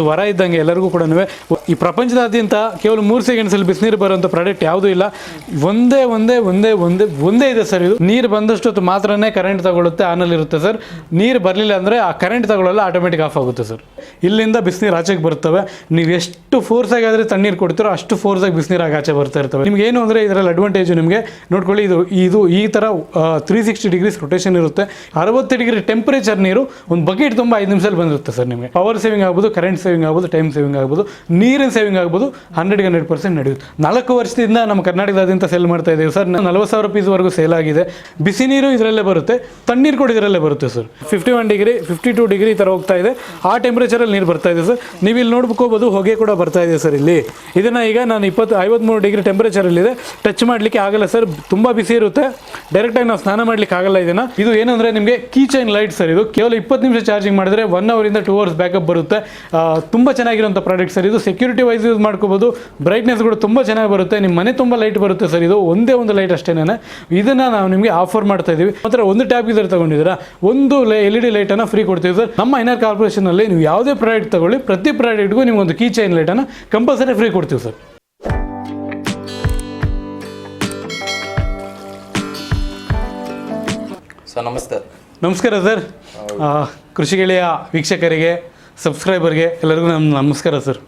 ಒಂದು ವರ ಇದ್ದಂಗೆ ಎಲ್ಲರಿಗೂ ಕೂಡ ಈ ಪ್ರಪಂಚದಾದ್ಯಂತ ಕೇವಲ ಮೂರು ಸೆಕೆಂಡ್ಸಲ್ಲಿ ಬಿಸಿನೀರು ಬರುವಂಥ ಪ್ರಾಡಕ್ಟ್ ಯಾವುದೂ ಇಲ್ಲ. ಒಂದೇ ಒಂದೇ ಒಂದೇ ಒಂದೇ ಒಂದೇ ಇದೆ ಸರ್ ಇದು. ನೀರು ಬಂದಷ್ಟೊತ್ತು ಮಾತ್ರನೇ ಕರೆಂಟ್ ತಗೊಳುತ್ತೆ ಆನಲ್ಲಿ ಇರುತ್ತೆ ಸರ್. ನೀರು ಬರಲಿಲ್ಲ ಅಂದರೆ ಆ ಕರೆಂಟ್ ತಗೊಳ್ಳಲ್ಲ ಆಟೋಮೆಟಿಕ್ ಆಫ್ ಆಗುತ್ತೆ ಸರ್. ಇಲ್ಲಿಂದ ಬಿಸಿನೀರು ಆಚೆಗೆ ಬರ್ತವೆ. ನೀವು ಎಷ್ಟು ಫೋರ್ಸ್ ಆದರೆ ತಣ್ಣೀರು ಕೊಡ್ತೀರೋ ಅಷ್ಟು ಫೋರ್ಸ್ ಆಗಿ ಬಿಸಿನೀರು ಆಗಿ ಆಚೆ ಬರ್ತಾ ಇರ್ತವೆ. ನಿಮ್ಗೆ ಏನು ಅಂದರೆ ಇದರಲ್ಲಿ ಅಡ್ವಾಂಟೇಜು ನಿಮಗೆ? ನೋಡ್ಕೊಳ್ಳಿ, ಇದು ಇದು ಈ ಥರ ತ್ರೀ ಸಿಕ್ಸ್ಟಿ ಡಿಗ್ರೀಸ್ ರೊಟೇಷನ್ ಇರುತ್ತೆ. ಅರವತ್ತು ಡಿಗ್ರಿ ಟೆಂಪರೇಚರ್ ನೀರು ಒಂದು ಬಕೆಟ್ ತುಂಬ ಐದು ನಿಮಿಷದಲ್ಲಿ ಬಂದಿರುತ್ತೆ ಸರ್ ನಿಮಗೆ. ಪವರ್ ಸೇವಿಂಗ್ ಆಗ್ಬೋದು ಕರೆಂಟ್ ಸೇವಿಂಗ್ ಆಗ್ಬೋದು ಟೈಮ್ ಸೇವಿಂಗ್ ಆಗ್ಬೋದು, ನೀರಿನ ಸೇವಿಂಗ್ ಆಗ್ಬೋದು ಹಂಡ್ರೆಡ್ಗೆ ಹಂಡ್ರೆಡ್ ಪರ್ಸೆಂಟ್ ನಡೆಯುತ್ತೆ. ನಾಲ್ಕು ವರ್ಷದಿಂದ ನಮ್ಮ ಕರ್ನಾಟಕದಾದ್ಯಂತ ಸೇಲ್ ಮಾಡ್ತಾ ಇದ್ದೀವಿ ಸರ್. ನಲ್ವತ್ತು ಸಾವಿರ ಪೀಸ್ವರೆಗೂ ಸೇಲ್ ಆಗಿದೆ. ಬಿಸಿ ನೀರು ಇದರಲ್ಲೇ ಬರುತ್ತೆ, ತಣ್ಣೀರು ಕೂಡ ಇದರಲ್ಲೇ ಬರುತ್ತೆ sir. Fifty one degree fifty two degree ಈ ಥರ ಹೋಗ್ತಾ ಇದೆ. ಆ ಟೆಂಪ್ರೇಚರಲ್ಲಿ ನೀರು ಬರ್ತಾ ಇದೆ ಸರ್. ನೀವು ಇಲ್ಲಿ ನೋಡ್ಕೋಬೋದು ಹೊಗೆ ಕೂಡ ಬರ್ತಾ ಇದೆ ಸರ್ ಇಲ್ಲಿ. ಇದನ್ನು ಈಗ ನಾನು ಇಪ್ಪತ್ತು ಐವತ್ತ್ಮೂರು ಡಿಗ್ರಿ ಟೆಂಪ್ರೇಚರಲ್ಲಿದೆ ಟಚ್ ಮಾಡಲಿಕ್ಕೆ ಆಗಲ್ಲ ಸರ್. ತುಂಬ ಬಿಸಿ ಇರುತ್ತೆ. ಡೈರೆಕ್ಟಾಗಿ ನಾವು ಸ್ನಾನ ಮಾಡ್ಲಿಕ್ಕೆ ಆಗಲ್ಲ ಇದನ್ನು. ಇದು ಏನಂದರೆ ನಿಮಗೆ ಕೀ ಚೈನ್ ಲೈಟ್ ಸರ್ ಇದು. ಕೇವಲ ಇಪ್ಪತ್ತು ನಿಮಿಷ ಚಾರ್ಜಿಂಗ್ ಮಾಡಿದ್ರೆ ಒನ್ ಅವರಿಂದ ಟೂ ಅವರ್ಸ್ ಬ್ಯಾಕಪ್ ಬರುತ್ತೆ. ತುಂಬ ಚೆನ್ನಾಗಿರುವಂಥ ಪ್ರಾಡಕ್ಟ್ ಸರ್. ಇದು ಸೆಕ್ಯೂರಿಟಿ ವೈಸ್ ಯೂಸ್ ಮಾಡ್ಕೋಬೋದು. ಬ್ರೈಟ್ನೆಸ್ ಕೂಡ ತುಂಬ ಚೆನ್ನಾಗಿ ಬರುತ್ತೆ. ನಿಮ್ಮ ಮನೆ ತುಂಬ ಲೈಟ್ ಬರುತ್ತೆ ಸರ್. ಇದು ಒಂದೇ ಒಂದು ಲೈಟ್ ಅಷ್ಟೇನೆ ಇದನ್ನು ನಾವು ನಿಮಗೆ ಆಫರ್ ಮಾಡ್ತಾ ಇದ್ದೀವಿ ಮಾತ್ರ ಒಂದು ಟ್ಯಾಪ್ ಇದರ ತಗೊಂಡಿದ್ದೀರಾ? ಒಂದು ಎಲ್ ಇ ಡಿ ಲೈಟನ್ನು ಫ್ರೀ ಕೊಡ್ತೀವಿ ಸರ್. ನಮ್ಮ ಐನರ್ ಕಾರ್ಪೊರೇಷನಲ್ಲಿ ನೀವು ಯಾವುದೇ ಪ್ರಾಡಕ್ಟ್ ತಗೊಳ್ಳಿ. ಪ್ರತಿ ಪ್ರಾಡಕ್ಟ್ಗೂ ನಿಮ್ಗೊಂದು ಕೀ ಚೈನ್ ಲೈಟನ್ನು ಕಂಪಲ್ಸರಿ ಫ್ರೀ ಕೊಡ್ತೀವಿ ಸರ್. ಸರ್ ನಮಸ್ತೆ. ನಮಸ್ಕಾರ ಸರ್. ಕೃಷಿ ಗೆಳೆಯ ವೀಕ್ಷಕರಿಗೆ. ಸಬ್ಸ್ಕ್ರೈಬರ್ಗೆ ಎಲ್ಲರಿಗೂ ನಮ್ಮ ನಮಸ್ಕಾರ ಸರ್.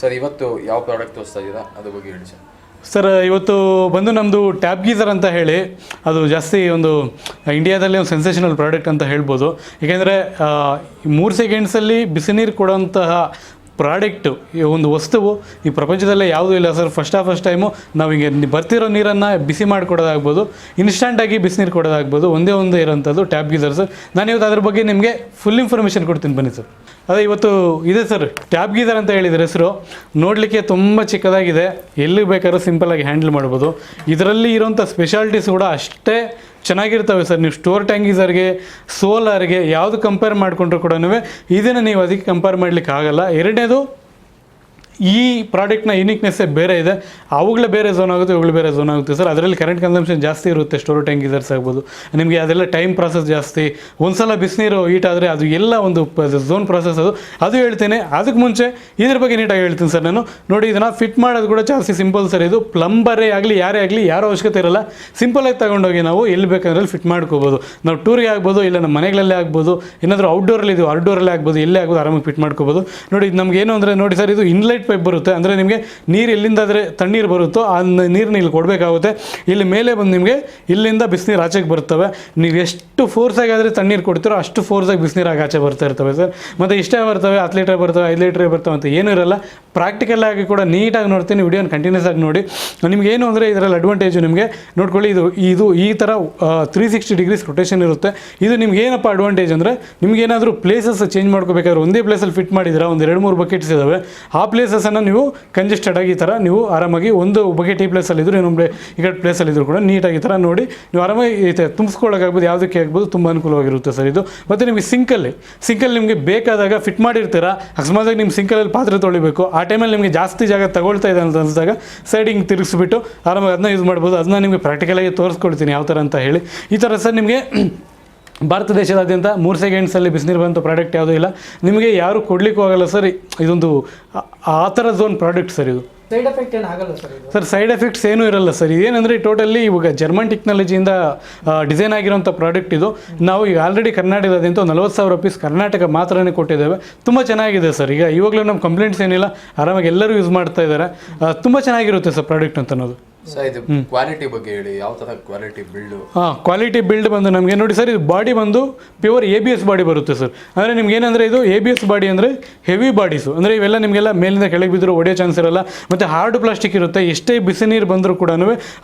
ಸರ್ ಇವತ್ತು ಯಾವ ಪ್ರಾಡಕ್ಟ್ ತೋರಿಸ್ತಾ ಇದ್ದೀರಾ? ಅದ್ರ ಬಗ್ಗೆ ಹೇಳಿ ಸರ್. ಸರ್ ಇವತ್ತು ಬಂದು ನಮ್ಮದು ಟ್ಯಾಬ್ ಗೀಸರ್ ಅಂತ ಹೇಳಿ ಅದು ಜಾಸ್ತಿ ಒಂದು ಇಂಡಿಯಾದಲ್ಲಿ ಒಂದು ಸೆನ್ಸೇಷನಲ್ ಪ್ರಾಡಕ್ಟ್ ಅಂತ ಹೇಳ್ಬೋದು. ಏಕೆಂದರೆ ಮೂರು ಸೆಕೆಂಡ್ಸಲ್ಲಿ ಬಿಸಿನೀರು ಕೊಡೋಂತಹ ಪ್ರಾಡಕ್ಟು, ಈ ಒಂದು ವಸ್ತುವು ಈ ಪ್ರಪಂಚದಲ್ಲೇ ಯಾವುದೂ ಇಲ್ಲ sir. First of first time ನಾವು ಹಿಂಗೆ ಬರ್ತಿರೋ ನೀರನ್ನು ಬಿಸಿ ಮಾಡಿಕೊಡೋದಾಗ್ಬೋದು ಇನ್ಸ್ಟಂಟಾಗಿ ಬಿಸಿನೀರು ಕೊಡೋದಾಗ್ಬೋದು, ಒಂದೇ ಒಂದು ಇರೋಂಥದ್ದು ಟ್ಯಾಪ್ ಗೀಸರ್ ಸರ್. ನಾನು ಇವತ್ತು ಅದ್ರ ಬಗ್ಗೆ ನಿಮಗೆ ಫುಲ್ ಇನ್ಫಾರ್ಮೇಷನ್ ಕೊಡ್ತೀನಿ, ಬನ್ನಿ ಸರ್. ಅದೇ ಇವತ್ತು ಇದೆ ಸರ್, ಟ್ಯಾಬ್ ಗೀಸರ್ ಅಂತ ಹೇಳಿದ್ರೆ ಹೆಸರು. ನೋಡಲಿಕ್ಕೆ ತುಂಬ ಚಿಕ್ಕದಾಗಿದೆ. ಎಲ್ಲಿ ಬೇಕಾದ್ರೂ ಸಿಂಪಲಾಗಿ ಹ್ಯಾಂಡಲ್ ಮಾಡ್ಬೋದು. ಇದರಲ್ಲಿ ಇರೋಂಥ ಸ್ಪೆಷಾಲಿಟೀಸ್ ಕೂಡ ಅಷ್ಟೇ ಚೆನ್ನಾಗಿರ್ತವೆ ಸರ್. ನೀವು ಸ್ಟೋರ್ ಟ್ಯಾಂಗೀಸರ್ಗೆ ಸೋಲಾರ್ಗೆ ಯಾವುದು ಕಂಪೇರ್ ಮಾಡಿಕೊಂಡ್ರು ಕೂಡ ಇದನ್ನು ನೀವು ಅದಕ್ಕೆ ಕಂಪೇರ್ ಮಾಡಲಿಕ್ಕೆ ಆಗಲ್ಲ ಎರಡನೇದು ಈ ಪ್ರಾಡಕ್ಟ್ನ ಯುನಿಕ್ನೆಸ್ಸೇ ಬೇರೆ ಇದೆ. ಅವುಗಳೇ ಬೇರೆ ಝೋನ್ ಆಗುತ್ತೆ ಇವುಗಳು ಬೇರೆ ಝೋನ್ ಆಗುತ್ತೆ. ಸರ್, ಅದರಲ್ಲಿ ಕರೆಂಟ್ ಕನ್ಸಂಪ್ಷನ್ ಜಾಸ್ತಿ ಇರುತ್ತೆ ಸ್ಟೋರ್ ಟ್ಯಾಂಕೀಸರ್ಸ್ ಆಗ್ಬೋದು. ನಿಮಗೆ ಅದೆಲ್ಲ ಟೈಮ್ ಪ್ರಾಸೆಸ್ ಜಾಸ್ತಿ. ಒಂದ್ಸಲ ಬಿಸಿನೀರು ಹೀಟ್ ಆದರೆ ಅದು ಎಲ್ಲ ಒಂದು ಝೋನ್ ಪ್ರಾಸೆಸ್ ಅದು. ಅದು ಹೇಳ್ತೇನೆ. ಅದಕ್ಕೆ ಮುಂಚೆ ಇದ್ರ ಬಗ್ಗೆ ನೀಟಾಗಿ ಹೇಳ್ತೀನಿ ಸರ್ ನಾನು. ನೋಡಿ, ಇದನ್ನು ಫಿಟ್ ಮಾಡೋದು ಕೂಡ ಜಾಸ್ತಿ ಸಿಂಪಲ್ ಸರ್ ಇದು. ಪ್ಲಂಬರೇ ಆಗಲಿ, ಯಾರೇ ಆಗಲಿ, ಯಾರೋ ಅವಶ್ಯಕತೆ ಇರಲ್ಲ. ಸಿಂಪಲಾಗಿ ತಗೊಂಡೋಗಿ ನಾವು ಎಲ್ಲಿ ಬೇಕಂದ್ರೆ ಫಿಟ್ ಮಾಡ್ಕೋಬೋದು. ನಾವು ಟೂರಿಗೆ ಆಗ್ಬೋದು, ಇಲ್ಲ ನಮ್ಮ ಮನೆಗಳಲ್ಲೇ ಆಗ್ಬೋದು ಏನಾದರೂ ಔಟ್ಡೋರಲ್ಲಿ ಇದು ಔಟ್ಡೋರಲ್ಲೇ ಆಗ್ಬೋದು ಎಲ್ಲೇ ಆಗ್ಬೋದು, ಆರಾಮಾಗಿ ಫಿಟ್ ಮಾಡ್ಕೋಬೋದು. ನೋಡಿ, ಇದು ನಮ್ಗೆ ಏನು ಅಂದರೆ, ನೋಡಿ ಸರ್, ಇದು ಇನ್ಲೈಟ್ ಪೈಪ್ ಬರುತ್ತೆ. ಅಂದರೆ ನಿಮಗೆ ನೀರು ಎಲ್ಲಿಂದಾದರೆ ತಣ್ಣೀರು ಬರುತ್ತೋ ಆ ನೀರನ್ನ ಇಲ್ಲಿ ಕೊಡಬೇಕಾಗುತ್ತೆ. ಇಲ್ಲಿ ಮೇಲೆ ಬಂದು ನಿಮಗೆ ಇಲ್ಲಿಂದ ಬಿಸಿನೀರು ಆಚೆಗೆ ಬರ್ತವೆ. ನೀವು ಎಷ್ಟು ಫೋರ್ಸಾಗಿ ಆದರೆ ತಣ್ಣೀರು ಕೊಡ್ತೀರೋ ಅಷ್ಟು ಫೋರ್ಸಾಗಿ ಬಿಸಿನೀರು ಆಗಿ ಆಚೆ ಬರ್ತಾ ಇರ್ತವೆ ಸರ್. ಮತ್ತು ಇಷ್ಟೇ ಬರ್ತವೆ, ಹತ್ತು ಲೀಟರ್ ಬರ್ತವೆ, ಐದು ಲೀಟರ್ ಬರ್ತವೆ ಅಂತ ಏನೂ ಇರಲ್ಲ. ಪ್ರಾಕ್ಟಿಕಲ್ ಆಗಿ ಕೂಡ ನೀಟಾಗಿ ನೋಡ್ತೀನಿ ವಿಡಿಯೋನ ಕಂಟಿನ್ಯೂಸ್ ಆಗಿ ನೋಡಿ. ನಿಮ್ಗೆ ಏನು ಅಂದರೆ ಇದರಲ್ಲಿ ಅಡ್ವಾಂಟೇಜು ನಿಮಗೆ ನೋಡ್ಕೊಳ್ಳಿ, ಇದು ಇದು ಈ ಥರ ತ್ರೀ ಸಿಕ್ಸ್ಟಿ ಡಿಗ್ರೀಸ್ ರೊಟೇಷನ್ ಇರುತ್ತೆ. ಇದು ನಿಮ್ಗೆ ಏನಪ್ಪ ಅಡ್ವಾಂಟೇಜ್ ಅಂದರೆ ನಿಮ್ಗೆ ಏನಾದರೂ ಪ್ಲೇಸಸ್ ಚೇಂಜ್ ಮಾಡ್ಕೋಬೇಕಾದ್ರೆ ಒಂದೇ ಪ್ಲೇಸಲ್ಲಿ ಫಿಟ್ ಮಾಡಿದ್ರೆ ಒಂದು ಎರಡು ಮೂರು ಬಕೆಟ್ಸ್ ಇದ್ದಾವೆ ಆ ಪ್ಲೇಸಸನ್ನು ನೀವು ಕಂಜೆಸ್ಟೆಡ್ ಆಗಿ ಈ ಥರ ನೀವು ಆರಾಮಾಗಿ ಒಂದು ಬಕೆಟ್ ಈ ಪ್ಲೇಸಲ್ಲಿ ಇದ್ರು ಇನ್ನೊಂದು ಈ ಕಡೆ ಪ್ಲೇಸಲ್ಲಿ ಇದ್ರು ಕೂಡ ನೀಟಾಗಿ ಈ ಥರ ನೋಡಿ, ನೀವು ಆರಾಮಾಗಿ ಈ ತುಂಬಿಸ್ಕೊಳ್ಳೋಕ್ಕಾಗ್ಬೋದು ಯಾವುದಕ್ಕೆ ಆಗ್ಬೋದು, ತುಂಬ ಅನುಕೂಲವಾಗಿರುತ್ತೆ ಸರ್ ಇದು. ಮತ್ತು ನಿಮಗೆ ಸಿಂಕಲ್ಲಿ ಸಿಂಕಲ್ಲಿ ನಿಮಗೆ ಬೇಕಾದಾಗ ಫಿಟ್ ಮಾಡಿರ್ತೀರಾ? ಅಕಸ್ಮಾತಾಗಿ ನಿಮ್ಮ ಸಿಂಕಲಲ್ಲಿ ಪಾತ್ರೆ ತೊಳಿಬೇಕು. ಆ ಟೈಮಲ್ಲಿ ನಿಮಗೆ ಜಾಸ್ತಿ ಜಾಗ ತಗೊಳ್ತಾ ಇದೆ ಅಂತ ಅನಿಸಿದಾಗ ಸೈಡಿಂಗ್ ತಿರುಗಿಸ್ಬಿಟ್ಟು ಆರಾಮಾಗಿ ಅದನ್ನ ಯೂಸ್ ಮಾಡ್ಬೋದು. ಅದನ್ನ ನಿಮಗೆ ಪ್ರಾಕ್ಟಿಕಲಾಗಿ ತೋರಿಸ್ಕೊಡ್ತೀನಿ, ಯಾವ ಥರ ಅಂತ ಹೇಳಿ. ಈ ಥರ ಸರ್ ನಿಮಗೆ ಭಾರತ ದೇಶದಾದ್ಯಂತ ಮೂರು ಸೆಕೆಂಡ್ಸಲ್ಲಿ ಬಿಸಿನೀರು ಬಂತ ಪ್ರಾಡಕ್ಟ್ ಯಾವುದೂ ಇಲ್ಲ. ನಿಮಗೆ ಯಾರು ಕೊಡ್ಲಿಕ್ಕೂ ಆಗಲ್ಲ ಸರ್ ಇದೊಂದು ಆ- ಥರ ಝೋನ್ ಪ್ರಾಡಕ್ಟ್ ಸರ್ ಇದು. ಸೈಡ್ ಎಫೆಕ್ಟ್ ಏನಾಗಲ್ಲ ಆಗಲ್ಲ ಸರ್ ಸರ್ ಸೈಡ್ ಎಫೆಕ್ಟ್ಸ್ ಏನೂ ಇರಲ್ಲ ಸರ್. ಏನಂದರೆ ಟೋಟಲಿ ಇವಾಗ ಜರ್ಮನ್ ಟೆಕ್ನಾಲಜಿಯಿಂದ ಡಿಸೈನ್ ಆಗಿರೋಂಥ ಪ್ರಾಡಕ್ಟ್ ಇದು. ನಾವು ಈಗ ಆಲ್ರೆಡಿ ಕರ್ನಾಟಕದಾದ್ಯಂತ ನಲ್ವತ್ತು ಸಾವಿರ ರುಪೀಸ್ ಕರ್ನಾಟಕ ಮಾತ್ರನೇ ಕೊಟ್ಟಿದ್ದೇವೆ. ತುಂಬ ಚೆನ್ನಾಗಿದೆ ಸರ್. ಈಗ ಇವಾಗಲೂ ನಮ್ಮ ಕಂಪ್ಲೇಂಟ್ಸ್ ಏನಿಲ್ಲ ಆರಾಮಾಗಿ ಎಲ್ಲರೂ ಯೂಸ್ ಮಾಡ್ತಾ ಇದ್ದಾರೆ. ತುಂಬ ಚೆನ್ನಾಗಿರುತ್ತೆ ಸರ್ ಪ್ರಾಡಕ್ಟ್ ಅಂತ ಅನ್ನೋದು. ಕ್ವಾಲಿಟಿ ಬಗ್ಗೆ ಹೇಳಿ ಯಾವ ಥರ ಕ್ವಾಲಿಟಿ ಬಿಲ್ಡು ಹಾಂ ಕ್ವಾಲಿಟಿ ಬಿಲ್ಡ್ ಬಂದು ನಮಗೆ ನೋಡಿ ಸರ್ ಇದು ಬಾಡಿ ಬಂದು pure A B S body ಬರುತ್ತೆ ಸರ್. ಅಂದರೆ ನಿಮ್ಗೆ ಏನಂದರೆ ಇದು ಎ ಬಿ ಎಸ್ ಬಾಡಿ ಅಂದರೆ ಹೆವಿ ಬಾಡೀಸು ಅಂದರೆ ಇವೆಲ್ಲ ನಿಮಗೆಲ್ಲ ಮೇಲಿಂದ ಕೆಳಗೆ ಬಿದ್ದರೂ ಒಡೆಯೋ ಚಾನ್ಸ್ ಇರಲ್ಲ. ಮತ್ತು ಹಾರ್ಡ್ ಪ್ಲಾಸ್ಟಿಕ್ ಇರುತ್ತೆ ಎಷ್ಟೇ ಬಿಸಿ ನೀರು ಬಂದರೂ ಕೂಡ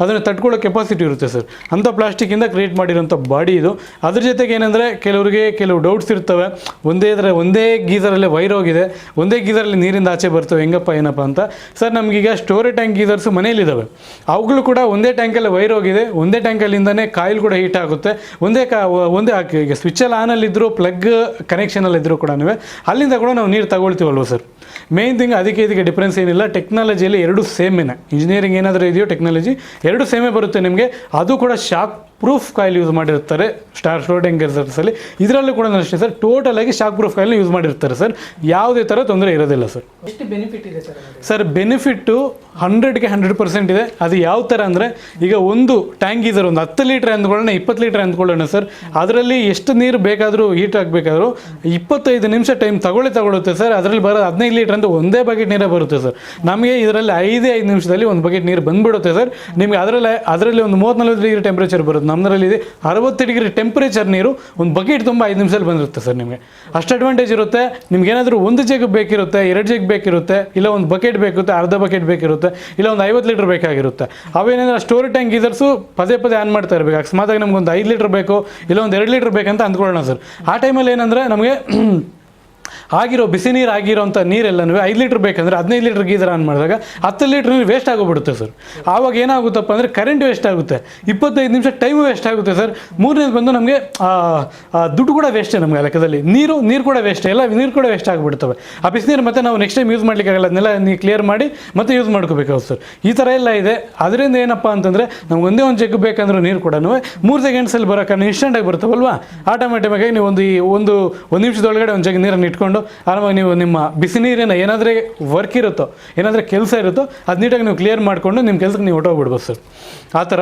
ಅದನ್ನು ತಟ್ಕೊಳ್ಳೋ ಕೆಪಾಸಿಟಿ ಇರುತ್ತೆ ಸರ್. ಅಂಥ ಪ್ಲಾಸ್ಟಿಕ್ಕಿಂದ ಕ್ರಿಯೇಟ್ ಮಾಡಿರೋಂಥ ಬಾಡಿ ಇದು. ಅದ್ರ ಜೊತೆಗೆ ಏನಂದರೆ ಕೆಲವರಿಗೆ ಕೆಲವು ಡೌಟ್ಸ್ ಇರ್ತವೆ. ಒಂದೇ ಇದರ ಒಂದೇ ಗೀಸರಲ್ಲೇ ವೈರ್ ಹೋಗಿದೆ. ಒಂದೇ ಗೀಸರಲ್ಲಿ ನೀರಿಂದ ಆಚೆ ಬರ್ತವೆ. ಹೆಂಗಪ್ಪ ಏನಪ್ಪ ಅಂತ. ಸರ್ ನಮಗೀಗ ಸ್ಟೋರೇಜ್ ಟ್ಯಾಂಕ್ ಗೀಸರ್ಸ್ ಮನೇಲಿದ್ದಾವೆ ಅವುಗಳು ಕೂಡ ಒಂದೇ ಟ್ಯಾಂಕಲ್ಲಿ ವೈರ್ ಹೋಗಿದೆ. ಒಂದೇ ಟ್ಯಾಂಕಲ್ಲಿಂದನೇ ಕಾಯಿಲ್ ಕೂಡ ಹೀಟ್ ಆಗುತ್ತೆ. ಒಂದೇ ಕಾ ಒಂದೇ ಈಗ ಸ್ವಿಚ್ಚಲ್ಲಿ ಆನಲ್ಲಿದ್ದರೂ ಪ್ಲಗ್ ಕನೆಕ್ಷನಲ್ಲಿದ್ದರೂ ಕೂಡ ಅಲ್ಲಿಂದ ಕೂಡ ನಾವು ನೀರು ತಗೊಳ್ತೀವಲ್ವ ಸರ್ ಮೇನ್ ಥಿಂಗ್ ಅದಕ್ಕೆ ಇದಕ್ಕೆ ಡಿಫ್ರೆನ್ಸ್ ಏನಿಲ್ಲ. ಟೆಕ್ನಾಲಜಿಯಲ್ಲಿ ಎರಡು ಸೇಮೇನೆ ಇಂಜಿನಿಯರಿಂಗ್ ಏನಾದರೂ ಇದೆಯೋ ಟೆಕ್ನಾಲಜಿ ಎರಡು ಸೇಮೇ ಬರುತ್ತೆ ನಿಮಗೆ. ಅದು ಕೂಡ ಶಾಕ್ ಪ್ರೂಫ್ ಕಾಯಿಲ್ ಯೂಸ್ ಮಾಡಿರ್ತಾರೆ. ಸ್ಟಾರ್ ಸ್ಟೋರ್ ಅಲ್ಲಿ. ಇದರಲ್ಲೂ ಕೂಡ ಅಷ್ಟೇ ಸರ್ ಟೋಟಲ್ ಆಗಿ ಶಾಕ್ ಪ್ರೂಫ್ ಕಾಯಿಲ್ನ ಯೂಸ್ ಮಾಡಿರ್ತಾರೆ ಸರ್ ಯಾವುದೇ ಥರ ತೊಂದರೆ ಇರೋದಿಲ್ಲ ಸರ್ ಎಷ್ಟು ಬೆನಿಫಿಟ್ ಇದೆ ಸರ್ ಸರ್ ಬೆನಿಫಿಟ್ಟು ಹಂಡ್ರೆಡ್ಗೆ ಹಂಡ್ರೆಡ್ ಪರ್ಸೆಂಟ್ ಇದೆ. ಅದು ಯಾವ ಥರ ಅಂದರೆ ಈಗ ಒಂದು ಟ್ಯಾಂಕ್ ಗೀಸರ್ ಒಂದು ಹತ್ತು ಲೀಟ್ರ್ ಅಂದ್ಕೊಳ್ಳೋಣ ಇಪ್ಪತ್ತು ಲೀಟ್ರ್ ಅಂದ್ಕೊಳ್ಳೋಣ ಸರ್ ಅದರಲ್ಲಿ ಎಷ್ಟು ನೀರು ಬೇಕಾದರೂ ಹೀಟ್ ಆಗಬೇಕಾದ್ರೂ ಇಪ್ಪತ್ತೈದು ನಿಮಿಷ ಟೈಮ್ ತಗೊಳ್ಳೇ ತಗೊಳ್ಳುತ್ತೆ ಸರ್ ಅದರಲ್ಲಿ ಬರೋ ಹದಿನೈದು ಲೀಟ್ರ್ ಅಂತ ಒಂದೇ ಬಕೆಟ್ ನೀರೇ ಬರುತ್ತೆ ಸರ್ ನಮಗೆ ಇದರಲ್ಲಿ ಐದೇ ಐದು ನಿಮಿಷದಲ್ಲಿ ಒಂದು ಬಕೆಟ್ ನೀರು ಬಂದ್ಬಿಡುತ್ತೆ ಸರ್ ನಿಮಗೆ ಅದರಲ್ಲಿ ಅದರಲ್ಲಿ ಒಂದು ಮೂವತ್ತ್ನಾಲ್ಕು ಡಿಗ್ರಿ ಟೆಂಪ್ರೇಚರ್ ಬರುತ್ತೆ. ನಮ್ಮದ್ರಲ್ಲಿ ಇದೆ. ಅರವತ್ತು ಡಿಗ್ರಿ ಟೆಂಪ್ರೇಚರ್ ನೀರು ಒಂದು ಬಕೆಟ್ ತುಂಬ ಐದು ನಿಮಿಷದಲ್ಲಿ ಬಂದಿರುತ್ತೆ ಸರ್ ನಿಮಗೆ. ಅಷ್ಟು ಅಡ್ವಾಂಟೇಜ್ ಇರುತ್ತೆ. ನಿಮ್ಗೆ ಏನಾದರೂ ಒಂದು ಜಗ್ ಬೇಕಿರುತ್ತೆ, ಎರಡು ಜಗ್ ಬೇಕಿರುತ್ತೆ, ಇಲ್ಲ ಒಂದು ಬಕೆಟ್ ಬೇಕಿರುತ್ತೆ, ಅರ್ಧ ಬಕೆಟ್ ಬೇಕಿರುತ್ತೆ, ಇಲ್ಲ ಒಂದು ಐವತ್ತು ಲೀಟ್ರ್ ಬೇಕಾಗಿರುತ್ತೆ. ಅವೇನೇಂದ್ರೆ ಸ್ಟೋರ್ ಟ್ಯಾಂಕ್ ಗೀಸರ್ಸು ಪದೇ ಪದೇ ಆನ್ ಮಾಡ್ತಾ ಇರಬೇಕು. ಅಕಸ್ಮಾತಾಗಿ ನಮ್ಗೆ ಒಂದು ಐದು ಲೀಟ್ರ್ ಬೇಕು, ಇಲ್ಲ ಒಂದು ಎರಡು ಲೀಟ್ರ್ ಬೇಕಂತ ಅಂದ್ಕೊಳ್ಳೋಣ ಸರ್. ಆ ಟೈಮಲ್ಲಿ ಏನಂದರೆ ನಮಗೆ ಆಗಿರೋ ಬಿಸಿ ನೀರು ಆಗಿರೋಂಥ ನೀರೆಲ್ಲನೂ ಐದು ಲೀಟ್ರ್ ಬೇಕಂದ್ರೆ ಹದಿನೈದು ಲೀಟ್ರ್ ಗೀಸರ್ ಆನ್ ಮಾಡಿದಾಗ ಹತ್ತು ಲೀಟ್ರ್ ನೀರು ವೇಸ್ಟ್ ಆಗೋಗ್ಬಿಡುತ್ತೆ ಸರ್. ಆವಾಗ ಏನಾಗುತ್ತಪ್ಪ ಅಂದರೆ ಕರೆಂಟ್ ವೇಸ್ಟ್ ಆಗುತ್ತೆ. ಇಪ್ಪತ್ತೈದು ನಿಮಿಷ ಟೈಮ್ ವೇಸ್ಟ್ ಆಗುತ್ತೆ ಸರ್. ಮೂರನೇದು ಬಂದು ನಮಗೆ ದುಡ್ಡು ಕೂಡ ವೇಸ್ಟೇ ನಮಗೆ ಆ ಲೆಕ್ಕದಲ್ಲಿ. ನೀರು ನೀರು ಕೂಡ ವೇಸ್ಟ್ ಎಲ್ಲ ನೀರು ಕೂಡ ವೇಸ್ಟ್ ಆಗಿಬಿಡ್ತವೆ. ಆ ಬಿಸಿ ನೀರು ಮತ್ತೆ ನಾವು ನೆಕ್ಸ್ಟ್ ಟೈಮ್ ಯೂಸ್ ಮಾಡಲಿಕ್ಕಾಗಲ್ಲ ಅದನ್ನೆಲ್ಲ ನೀವು ಕ್ಲಿಯರ್ ಮಾಡಿ ಮತ್ತೆ ಯೂಸ್ ಮಾಡ್ಕೋಬೇಕಾಗುತ್ತೆ ಸರ್. ಈ ಥರ ಎಲ್ಲ ಇದೆ. ಅದರಿಂದ ಏನಪ್ಪ ಅಂತಂದರೆ ನಮ್ಗೆ ಒಂದೇ ಒಂದು ಜಗ್ ಬೇಕಂದ್ರೆ ನೀರು ಕೂಡ ಮೂರು ಸೆಕೆಂಡ್ಸಲ್ಲಿ ಕಾರಣ ಇನ್ಸ್ಟೆಂಟಾಗಿ ಬರ್ತಾವಲ್ವಾ ಆಟೋಮೆಟಿಕ್ಕಾಗಿ ನೀವು ಒಂದು ಈ ಒಂದು ಒಂದು ನಿಮಿಷದೊಳಗಡೆ ಒಂದು ಜಗ್ ನೀರನ್ನು ಇಟ್ಕೊಂಡು ಆರಾಮಾಗಿ ನೀವು ನಿಮ್ಮ ಬಿಸಿ ನೀರಿನ ಏನಾದರೂ ವರ್ಕ್ ಇರುತ್ತೋ, ಏನಾದರೂ ಕೆಲಸ ಇರುತ್ತೋ ಅದು ನೀಟಾಗಿ ನೀವು ಕ್ಲಿಯರ್ ಮಾಡಿಕೊಂಡು ನಿಮ್ಮ ಕೆಲಸಕ್ಕೆ ನೀವು ಹೊಟ್ಟೋಗ್ಬಿಡ್ಬೋದು ಸರ್. ಆ ಥರ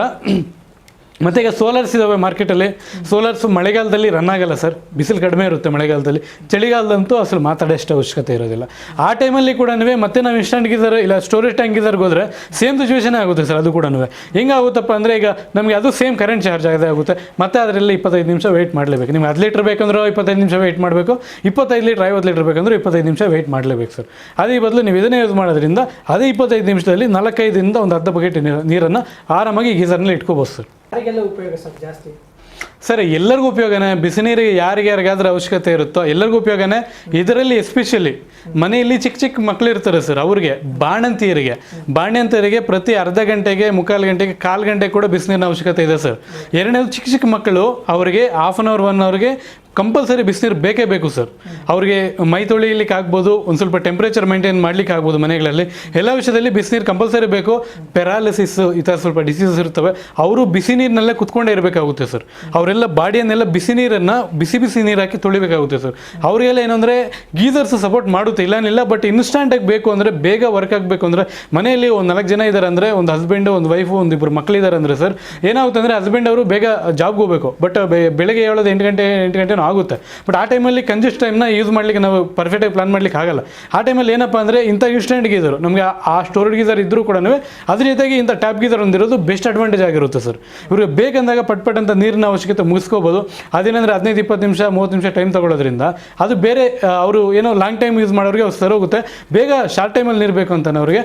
ಮತ್ತು ಈಗ ಸೋಲಾರ್ಸ್ ಇದ್ದಾವೆ ಮಾರ್ಕೆಟಲ್ಲಿ ಸೋಲಾರ್ಸು ಮಳೆಗಾಲದಲ್ಲಿ ರನ್ ಆಗಲ್ಲ ಸರ್ ಬಿಸಿಲು ಕಡಿಮೆ ಇರುತ್ತೆ ಮಳೆಗಾಲದಲ್ಲಿ. ಚಳಿಗಾಲದಂತೂ ಅಸಲು ಮಾತಾಡೋಷ್ಟು ಅವಶ್ಯಕತೆ ಇರೋದಿಲ್ಲ. ಆ ಟೈಮಲ್ಲಿ ಕೂಡ ಮತ್ತೆ ನಾವು ಇನ್ಸ್ಟಂಟ್ ಗೀಸರ್ ಇಲ್ಲ ಸ್ಟೋರೇಜ್ ಟ್ಯಾಂಕ್ ಗೀಸರ್ಗೆ ಹೋದರೆ ಸೇಮ್ ಸಿಚುವೇಶನ್ ಆಗುತ್ತೆ ಸರ್ ಅದು ಕೂಡ ಹೆಂಗಾಗುತ್ತಪ್ಪ ಅಂದರೆ ಈಗ ನಮಗೆ ಅದು ಸೇಮ್ ಕರೆಂಟ್ ಚಾರ್ಜ್ ಆಗದೆ ಆಗುತ್ತೆ. ಮತ್ತೆ ಅದರಲ್ಲಿ ಇಪ್ಪತ್ತೈದು ನಿಮಿಷ ವೆಯ್ಟ್ ಮಾಡಲೇಬೇಕು. ನಿಮ್ಗೆ ಹತ್ತು ಲೀಟ್ರ್ ಬೇಕಂದ್ರೆ ಇಪ್ಪತ್ತೈದು ನಿಮಿಷ ವೆಯ್ಟ್ ಮಾಡಬೇಕು. ಇಪ್ಪತ್ತೈದು ಲೀಟ್ರ್ ಐವತ್ತು ಲೀಟ್ರ್ ಬೇಕಂದ್ರೆ ಇಪ್ಪತ್ತೈದು ನಿಮಿಷ ವೆಯ್ಟ್ ಮಾಡಲೇಬೇಕು ಸರ್ ಅದೇ ಬದಲು ನೀವು ಇದನ್ನೇ ಯೂಸ್ ಮಾಡೋದ್ರಿಂದ ಅದೇ ಇಪ್ಪತ್ತೈದು ನಿಮಿಷದಲ್ಲಿ ನಾಲ್ಕೈದರಿಂದ ಒಂದು ಅರ್ಧ ಬಕೆಟ್ ನೀರನ್ನು ಆರಾಮಾಗಿ ಗೀಸರ್ನಲ್ಲಿ ಇಟ್ಕೋಬೋದು ಸರ್ ಯಾರಿಗೆಲ್ಲ ಉಪಯೋಗ ಸರ್ ಜಾಸ್ತಿ? ಸರ್, ಎಲ್ಲರಿಗೂ ಉಪಯೋಗನೇ, ಬಿಸಿ ನೀರಿಗೆ ಯಾರಿಗೆ ಯಾರಿಗಾದ್ರೂ ಅವಶ್ಯಕತೆ ಇರುತ್ತೋ, ಎಲ್ಲರಿಗೂ ಉಪಯೋಗನೇ ಇದರಲ್ಲಿ ಎಸ್ಪೆಷಲಿ ಮನೆಯಲ್ಲಿ ಚಿಕ್ಕ ಚಿಕ್ಕ ಮಕ್ಕಳು ಇರ್ತಾರೆ ಸರ್, ಅವ್ರಿಗೆ, ಬಾಣಂತಿಯರಿಗೆ. ಬಾಣಂತಿಯರಿಗೆ ಪ್ರತಿ ಅರ್ಧ ಗಂಟೆಗೆ, ಮುಕ್ಕಾಲು ಗಂಟೆಗೆ, ಕಾಲು ಗಂಟೆ ಕೂಡ ಬಿಸಿನೀರಿನ ಅವಶ್ಯಕತೆ ಇದೆ ಸರ್. ಎರಡನೇದು ಚಿಕ್ಕ ಚಿಕ್ಕ ಮಕ್ಕಳು, ಅವರಿಗೆ ಹಾಫ್ ಆನ್ ಅವರ್ ಒನ್ ಅವರ್ಗೆ ಕಂಪಲ್ಸರಿ ಬಿಸಿನೀರು ಬೇಕೇ ಬೇಕು ಸರ್. ಅವ್ರಿಗೆ ಮೈ ತೊಳಿಲಿಕ್ಕೆ ಆಗ್ಬೋದು, ಒಂದು ಸ್ವಲ್ಪ ಟೆಂಪ್ರೇಚರ್ ಮೇಂಟೈನ್ ಮಾಡ್ಲಿಕ್ಕೆ ಆಗ್ಬೋದು ಮನೆಗಳಲ್ಲಿ. ಎಲ್ಲ ವಿಷಯದಲ್ಲಿ ಬಿಸಿನೀರು ಕಂಪಲ್ಸರಿ ಬೇಕು. ಪೆರಾಲಿಸಿಸ್ ಈ ಥರ ಸ್ವಲ್ಪ ಡಿಸೀಸಸ್ ಇರ್ತವೆ. ಅವರು ಬಿಸಿ ನೀರಿನಲ್ಲೇ ಕುತ್ಕೊಂಡೇ ಇರಬೇಕಾಗುತ್ತೆ ಸರ್. ಅವರೆಲ್ಲ ಬಾಡಿಯನ್ನೆಲ್ಲ ಬಿಸಿ ನೀರನ್ನು ಬಿಸಿ ಬಿಸಿ ನೀರು ಹಾಕಿ ತೊಳಿಬೇಕಾಗುತ್ತೆ ಸರ್. ಅವರಿಗೆಲ್ಲ ಏನಂದರೆ ಗೀಸರ್ಸ್ ಸಪೋರ್ಟ್ ಮಾಡುತ್ತೆ. ಇಲ್ಲಾನಿಲ್ಲ ಬಟ್ ಇನ್ಸ್ಟಾಂಟಾಗಿ ಬೇಕು ಅಂದರೆ, ಬೇಗ ವರ್ಕ್ ಆಗಬೇಕು ಅಂದರೆ, ಮನೆಯಲ್ಲಿ ಒಂದು ನಾಲ್ಕು ಜನ ಇದ್ದಾರೆ ಅಂದರೆ, ಒಂದು ಹಸ್ಬೆಂಡು ಒಂದು ವೈಫು ಒಂದು ಇಬ್ಬರು ಮಕ್ಕಳಿದ್ದಾರೆ ಅಂದರೆ ಸರ್, ಏನಾಗುತ್ತೆ ಅಂದರೆ ಹಸ್ಬೆಂಡ್ ಅವರು ಬೇಗ ಜಾಬ್ಗೆ ಹೋಗಬೇಕು ಬಟ್ ಬೆಳಗ್ಗೆ ಹೇಳೋದು ಎಂಟು ಗಂಟೆ, ಎಂಟು ಗಂಟೆನೂ ಆಗುತ್ತೆ. ಬಟ್ ಆ ಟೈಮಲ್ಲಿ ಕಂಜೆಸ್ಟ್ ಟೈಮ್ನ ಯೂಸ್ ಮಾಡಲಿಕ್ಕೆ ನಾವು ಪರ್ಫೆಕ್ಟಾಗಿ ಪ್ಲಾನ್ ಮಾಡ್ಲಿಕ್ಕೆ ಆಗಲ್ಲ. ಆ ಟೈಮಲ್ಲಿ ಏನಪ್ಪ ಅಂದರೆ ಇಂಥ ಇನ್ಸ್ಟೆಂಟ್ ಗೀಸರು ನಮಗೆ ಆ ಸ್ಟೋರೇಜ್ ಗೀಸರ್ ಇದ್ದರೂ ಕೂಡ ಅದ್ರ ಜೊತೆಗೆ ಇಂಥ ಟ್ಯಾಪ್ ಗೀಸರ್ ಒಂದಿರೋದು ಬೆಸ್ಟ್ ಅಡ್ವಾಂಟೇಜ್ ಆಗಿರುತ್ತೆ ಸರ್ ಇವ್ರಿಗೆ ಬೇಕಂದಾಗ ಪಟ್ ಪಟ್ ಅಂತ ನೀರಿನ ಅವಶ್ಯಕತೆ ಮುಗಿಸ್ಕೋಬೋದು. ಅದೇನಂದ್ರೆ ಹದಿನೈದು, ಇಪ್ಪತ್ತು ನಿಮಿಷ, ಮೂವತ್ತು ನಿಮಿಷ ಟೈಮ್ ತಗೊಳ್ಳೋದ್ರಿಂದ ಅದು ಬೇರೆ ಅವರು ಏನೋ ಲಾಂಗ್ ಟೈಮ್ ಯೂಸ್ ಮಾಡೋರಿಗೆ ಅವ್ರು ಸರಿ ಹೋಗುತ್ತೆ ಬೇಗ ಶಾರ್ಟ್ ಟೈಮಲ್ಲಿ ನೀರು ಬೇಕು ಅಂತಾನೆ ಅವ್ರಿಗೆ.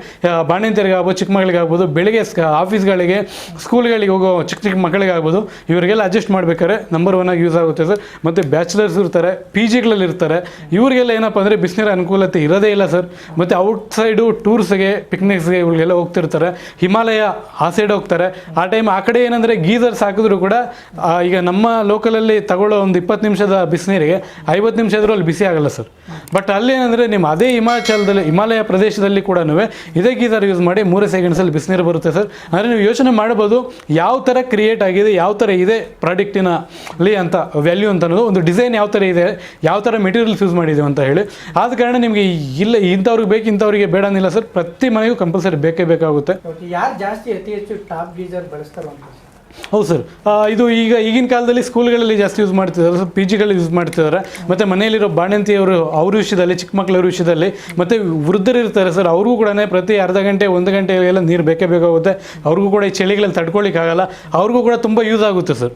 ಬಾಣಂತಿಯರಿಗೆ ಆಗ್ಬೋದು ಚಿಕ್ಕ ಮಗಳಿಗಾಗ್ಬೋದು ಬೆಳಿಗ್ಗೆ ಆಫೀಸ್ಗಳಿಗೆ ಸ್ಕೂಲ್ಗಳಿಗೆ ಹೋಗೋ ಚಿಕ್ಕ ಚಿಕ್ಕ ಮಕ್ಕಳಿಗೆ ಆಗ್ಬೋದು ಇವರಿಗೆಲ್ಲ ಅಡ್ಜಸ್ಟ್ ಮಾಡ್ಬೇಕಾದ್ರೆ ನಂಬರ್ ಒನ್ ಆಗಿ ಯೂಸ್ ಆಗುತ್ತೆ ಸರ್ ಮತ್ತು ಬ್ಯಾಚುಲರ್ಸ್ ಇರ್ತಾರೆ ಪಿ ಜಿಗಳಲ್ಲಿ ಇರ್ತಾರೆ. ಇವರಿಗೆಲ್ಲ ಏನಪ್ಪ ಅಂದರೆ ಬಿಸಿನೀರ ಅನುಕೂಲತೆ ಇರೋದೇ ಇಲ್ಲ ಸರ್. ಮತ್ತು ಔಟ್ಸೈಡು ಟೂರ್ಸ್ಗೆ ಪಿಕ್ನಿಕ್ಸ್ಗೆ ಇವ್ರಿಗೆಲ್ಲ ಹೋಗ್ತಿರ್ತಾರೆ. ಹಿಮಾಲಯ ಆ ಸೈಡ್ ಹೋಗ್ತಾರೆ. ಆ ಟೈಮ್ ಆ ಕಡೆ ಏನಂದರೆ ಗೀಸರ್ಸ್ ಹಾಕಿದ್ರು ಕೂಡ ಈಗ ನಮ್ಮ ಲೋಕಲಲ್ಲಿ ತಗೊಳ್ಳೋ ಒಂದು ಇಪ್ಪತ್ತು ನಿಮಿಷದ ಬಿಸಿನೀರಿಗೆ ಐವತ್ತು ನಿಮಿಷ ಆದರೂ ಅಲ್ಲಿ ಬಿಸಿ ಆಗಲ್ಲ ಸರ್. ಬಟ್ ಅಲ್ಲಿ ಏನಂದರೆ ನಿಮ್ಮ ಅದೇ ಹಿಮಾಚಲದಲ್ಲಿ, ಹಿಮಾಲಯ ಪ್ರದೇಶದಲ್ಲಿ ಕೂಡ ಇದೇ ಗೀಸರ್ ಯೂಸ್ ಮಾಡಿ ಮೂರೇ ಸೆಕೆಂಡ್ಸಲ್ಲಿ ಬಿಸಿನೀರು ಬರುತ್ತೆ ಸರ್. ಅಂದರೆ ನೀವು ಯೋಚನೆ ಮಾಡ್ಬೋದು, ಯಾವ ಥರ ಕ್ರಿಯೇಟ್ ಆಗಿದೆ, ಯಾವ ಥರ ಇದೆ ಪ್ರಾಡಕ್ಟಿನ ಅಲ್ಲಿ ಅಂತ ವ್ಯಾಲ್ಯೂ ಅಂತ ಅನ್ನೋದು ಒಂದು ಡಿಸೈನ್ ಯಾವ ಥರ ಇದೆ, ಯಾವ ಥರ ಮೆಟೀರಿಯಲ್ಸ್ ಯೂಸ್ ಮಾಡಿದ್ದೀವಿ ಅಂತ ಹೇಳಿ. ಆದ ಕಾರಣ ನಿಮಗೆ ಇಲ್ಲ, ಇಂಥವ್ರಿಗೆ ಬೇಕು, ಇಂಥವ್ರಿಗೆ ಬೇಡ ಅನ್ನಿಲ್ಲ ಸರ್. ಪ್ರತಿ ಮನೆಗೂ ಕಂಪಲ್ಸರಿ ಬೇಕೇ ಬೇಕಾಗುತ್ತೆ. ಯಾರು ಜಾಸ್ತಿ ಅತಿ ಹೆಚ್ಚು ಟಾಪ್ ಗೀಜರ್ ಬಳಸ್ತಾರೋ ಅಂತ ಹೌದು ಸರ್. ಇದು ಈಗ ಈಗಿನ ಕಾಲದಲ್ಲಿ ಸ್ಕೂಲ್ಗಳಲ್ಲಿ ಜಾಸ್ತಿ ಯೂಸ್ ಮಾಡ್ತಿದ್ದಾರೆ. ಪಿ ಜಿಗಳಲ್ಲಿ ಯೂಸ್ ಮಾಡ್ತಿದ್ದಾರೆ. ಮತ್ತು ಮನೆಯಲ್ಲಿರೋ ಬಾಣಂತಿಯವರು ಅವ್ರ ವಿಷಯದಲ್ಲಿ, ಚಿಕ್ಕ ಮಕ್ಕಳ ವಿಷಯದಲ್ಲಿ, ಮತ್ತು ವೃದ್ಧರು ಇರ್ತಾರೆ ಸರ್. ಅವ್ರಿಗೂ ಕೂಡ ಪ್ರತಿ ಅರ್ಧ ಗಂಟೆ, ಒಂದು ಗಂಟೆ ಎಲ್ಲ ನೀರು ಬೇಕೇ ಬೇಕಾಗುತ್ತೆ. ಅವ್ರಿಗೂ ಕೂಡ ಈ ಚಳಿಗಳಲ್ಲಿ ತಡ್ಕೊಳ್ಳಿಕ್ಕಾಗಲ್ಲ ಅವ್ರಿಗೂ ಕೂಡ ತುಂಬ ಯೂಸ್ ಆಗುತ್ತೆ ಸರ್.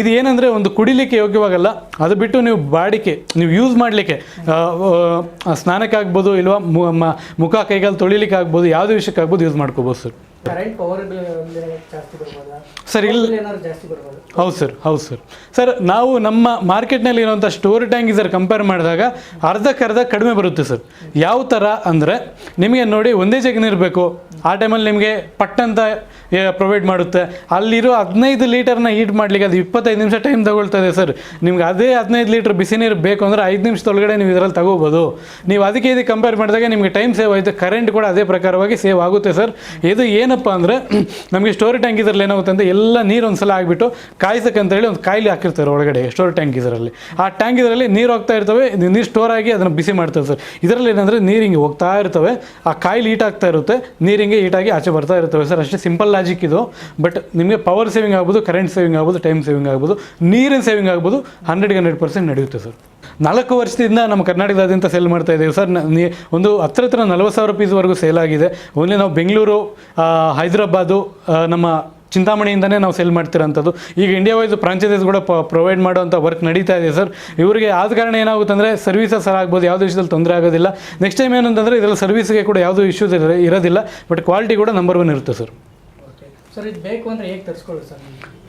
ಇದು ಏನಂದರೆ ಒಂದು ಕುಡಿಲಿಕ್ಕೆ ಯೋಗ್ಯವಾಗಲ್ಲ. ಅದು ಬಿಟ್ಟು ನೀವು ಬಾಡಿಕೆ ನೀವು ಯೂಸ್ ಮಾಡಲಿಕ್ಕೆ ಸ್ನಾನಕ್ಕೆ ಆಗ್ಬೋದು ಇಲ್ವಾ ಮುಖ, ಕೈಗಾಲು ತೊಳಿಲಿಕ್ಕೆ ಆಗ್ಬೋದು ಯಾವುದೇ ವಿಷಯಕ್ಕಾಗ್ಬೋದು ಯೂಸ್ ಮಾಡ್ಕೋಬೋದು ಸರ್. ಕರೆಂಟ್ ಪವರ್ ಬಿಲ್ ಜಾಸ್ತಿ ಬರ್ಬೋದಾ? ಸರ್ ಇಲ್ಲ ಬಿಲ್ ಏನಾದ್ರು ಜಾಸ್ತಿ ಬರ್ಬೋದು? ಹೌದು ಸರ್ ಹೌದು ಸರ್ ಸರ್ ನಾವು ನಮ್ಮ ಮಾರ್ಕೆಟ್ನಲ್ಲಿ ಇರುವಂಥ ಸ್ಟೋರ್ ಟ್ಯಾಂಕ್ ಸರ್ ಕಂಪೇರ್ ಮಾಡಿದಾಗ ಅರ್ಧಕ್ಕರ್ಧ ಕಡಿಮೆ ಬರುತ್ತೆ ಸರ್ ಯಾವ ಥರ ಅಂದರೆ ನಿಮಗೆ ನೋಡಿ ಒಂದೇ ಜಗ್ ನೀರು ಬೇಕು ಆ ಟೈಮಲ್ಲಿ ನಿಮಗೆ ಪಟ್ಟಂತ ಪ್ರೊವೈಡ್ ಮಾಡುತ್ತೆ. ಅಲ್ಲಿರೋ ಹದಿನೈದು ಲೀಟರ್ನ ಹೀಟ್ ಮಾಡಲಿಕ್ಕೆ ಅದು ಇಪ್ಪತ್ತೈದು ನಿಮಿಷ ಟೈಮ್ ತಗೊಳ್ತದೆ ಸರ್ ನಿಮ್ಗೆ ಅದೇ ಹದಿನೈದು ಲೀಟ್ರ್ ಬಿಸಿ ನೀರು ಬೇಕು ಅಂದರೆ ಐದು ನಿಮಿಷದೊಳಗಡೆ ನೀವು ಇದರಲ್ಲಿ ತಗೋಬೋದು. ನೀವು ಅದಕ್ಕೆ ಇದಕ್ಕೆ ಕಂಪೇರ್ ಮಾಡಿದಾಗ ನಿಮಗೆ ಟೈಮ್ ಸೇವ್ ಆಯಿತು ಕರೆಂಟ್ ಕೂಡ ಅದೇ ಪ್ರಕಾರವಾಗಿ ಸೇವ್ ಆಗುತ್ತೆ ಸರ್ ಇದು ಏನಪ್ಪ ಏನಪ್ಪ ಅಂದರೆ, ನಮಗೆ ಸ್ಟೋರಿ ಟ್ಯಾಂಕ್ ಇದರಲ್ಲಿ ಏನಾಗುತ್ತೆ ಅಂದರೆ, ಎಲ್ಲ ನೀರು ಒಂದ್ಸಲ ಆಗಿಬಿಟ್ಟು ಕಾಯಿಸಕ್ಕಂತೇಳಿ ಒಂದು ಕಾಯಿಲೆ ಹಾಕಿರ್ತಾರೆ ಒಳಗಡೆ, ಸ್ಟೋರಿ ಟ್ಯಾಂಕ್ ಇದರಲ್ಲಿ. ಆ ಟ್ಯಾಂಕ್ ಇದರಲ್ಲಿ ನೀರು ಹೋಗ್ತಾ ಇರ್ತವೆ ನೀರು ಸ್ಟೋರ್ ಆಗಿ ಅದನ್ನು ಬಿಸಿ ಮಾಡ್ತಾರೆ ಸರ್ ಇದರಲ್ಲಿ ಏನಂದರೆ, ನೀರು ಹಿಂಗೆ ಹೋಗ್ತಾ ಇರ್ತವೆ, ಆ ಕಾಯಿಲೆ ಹೀಟ್ ಆಗ್ತಾ ಇರುತ್ತೆ, ನೀರು ಹಿಂಗೆ ಹೀಟಾಗಿ ಆಚೆ ಬರ್ತಾ ಇರ್ತವೆ. ಸರ್, ಅಷ್ಟೇ ಸಿಂಪಲ್ ಲಾಜಿಕ್ ಇದು. ಬಟ್ ನಿಮಗೆ ಪವರ್ ಸೇವಿಂಗ್ ಆಗ್ಬೋದು ಕರೆಂಟ್ ಸೇವಿಂಗ್ ಆಗ್ಬೋದು ಟೈಮ್ ಸೇವಿಂಗ್ ಆಗ್ಬೋದು, ನೀರಿನ ಸೇವಿಂಗ್ ಆಗ್ಬೋದು ಹಂಡ್ರೆಡ್ಗೆ ಹಂಡ್ರೆಡ್ ಪರ್ಸೆಂಟ್ ನಡೆಯುತ್ತೆ ಸರ್. ನಾಲ್ಕು ವರ್ಷದಿಂದ ನಮ್ಮ ಕರ್ನಾಟಕದಾದ್ಯಂತ ಸೇಲ್ ಮಾಡ್ತಾ ಇದ್ದೀವಿ. ಸರ್ ಒಂದು ಹತ್ರ ಹತ್ರ ನಲ್ವತ್ತು ಸಾವಿರ ಪೀಸ್ವರೆಗೂ ಸೇಲ್ ಆಗಿದೆ. ಓನ್ಲಿ ನಾವು ಬೆಂಗಳೂರು ಹೈದರಾಬಾದು ನಮ್ಮ ಚಿಂತಾಮಣಿಯಿಂದನೇ ನಾವು ಸೇಲ್ ಮಾಡ್ತಿರೋಂಥದ್ದು. ಈಗ ಇಂಡಿಯಾ ವೈಸ್ ಫ್ರಾಂಚೈಸಸ್ ಕೂಡ ಪ್ರೊವೈಡ್ ಮಾಡುವಂಥ ವರ್ಕ್ ನಡೀತಾ ಇದೆ ಸರ್ ಇವರಿಗೆ ಆದ ಕಾರಣ ಏನಾಗುತ್ತೆ ಅಂದರೆ ಸರ್ವಿಸಸ್ ಆಗ್ಬೋದು, ಯಾವುದೇ ವಿಷಯದಲ್ಲಿ ತೊಂದರೆ ಆಗೋದಿಲ್ಲ. ನೆಕ್ಸ್ಟ್ ಟೈಮ್ ಏನಂತಂದರೆ ಇದರಲ್ಲಿ ಸರ್ವಿಸ್ಗೆ ಕೂಡ ಯಾವುದೂ ಇಶ್ಯೂಸ್ ಇರೋದಿಲ್ಲ ಬಟ್ ಕ್ವಾಲಿಟಿ ಕೂಡ ನಂಬರ್ ಒನ್ ಇರುತ್ತೆ ಸರ್ ಸರ್ ಇದು ಬೇಕು ಅಂದರೆ ಹೇಗೆ ತರಿಸ್ಕೊಳ್ಳಿ ಸರ್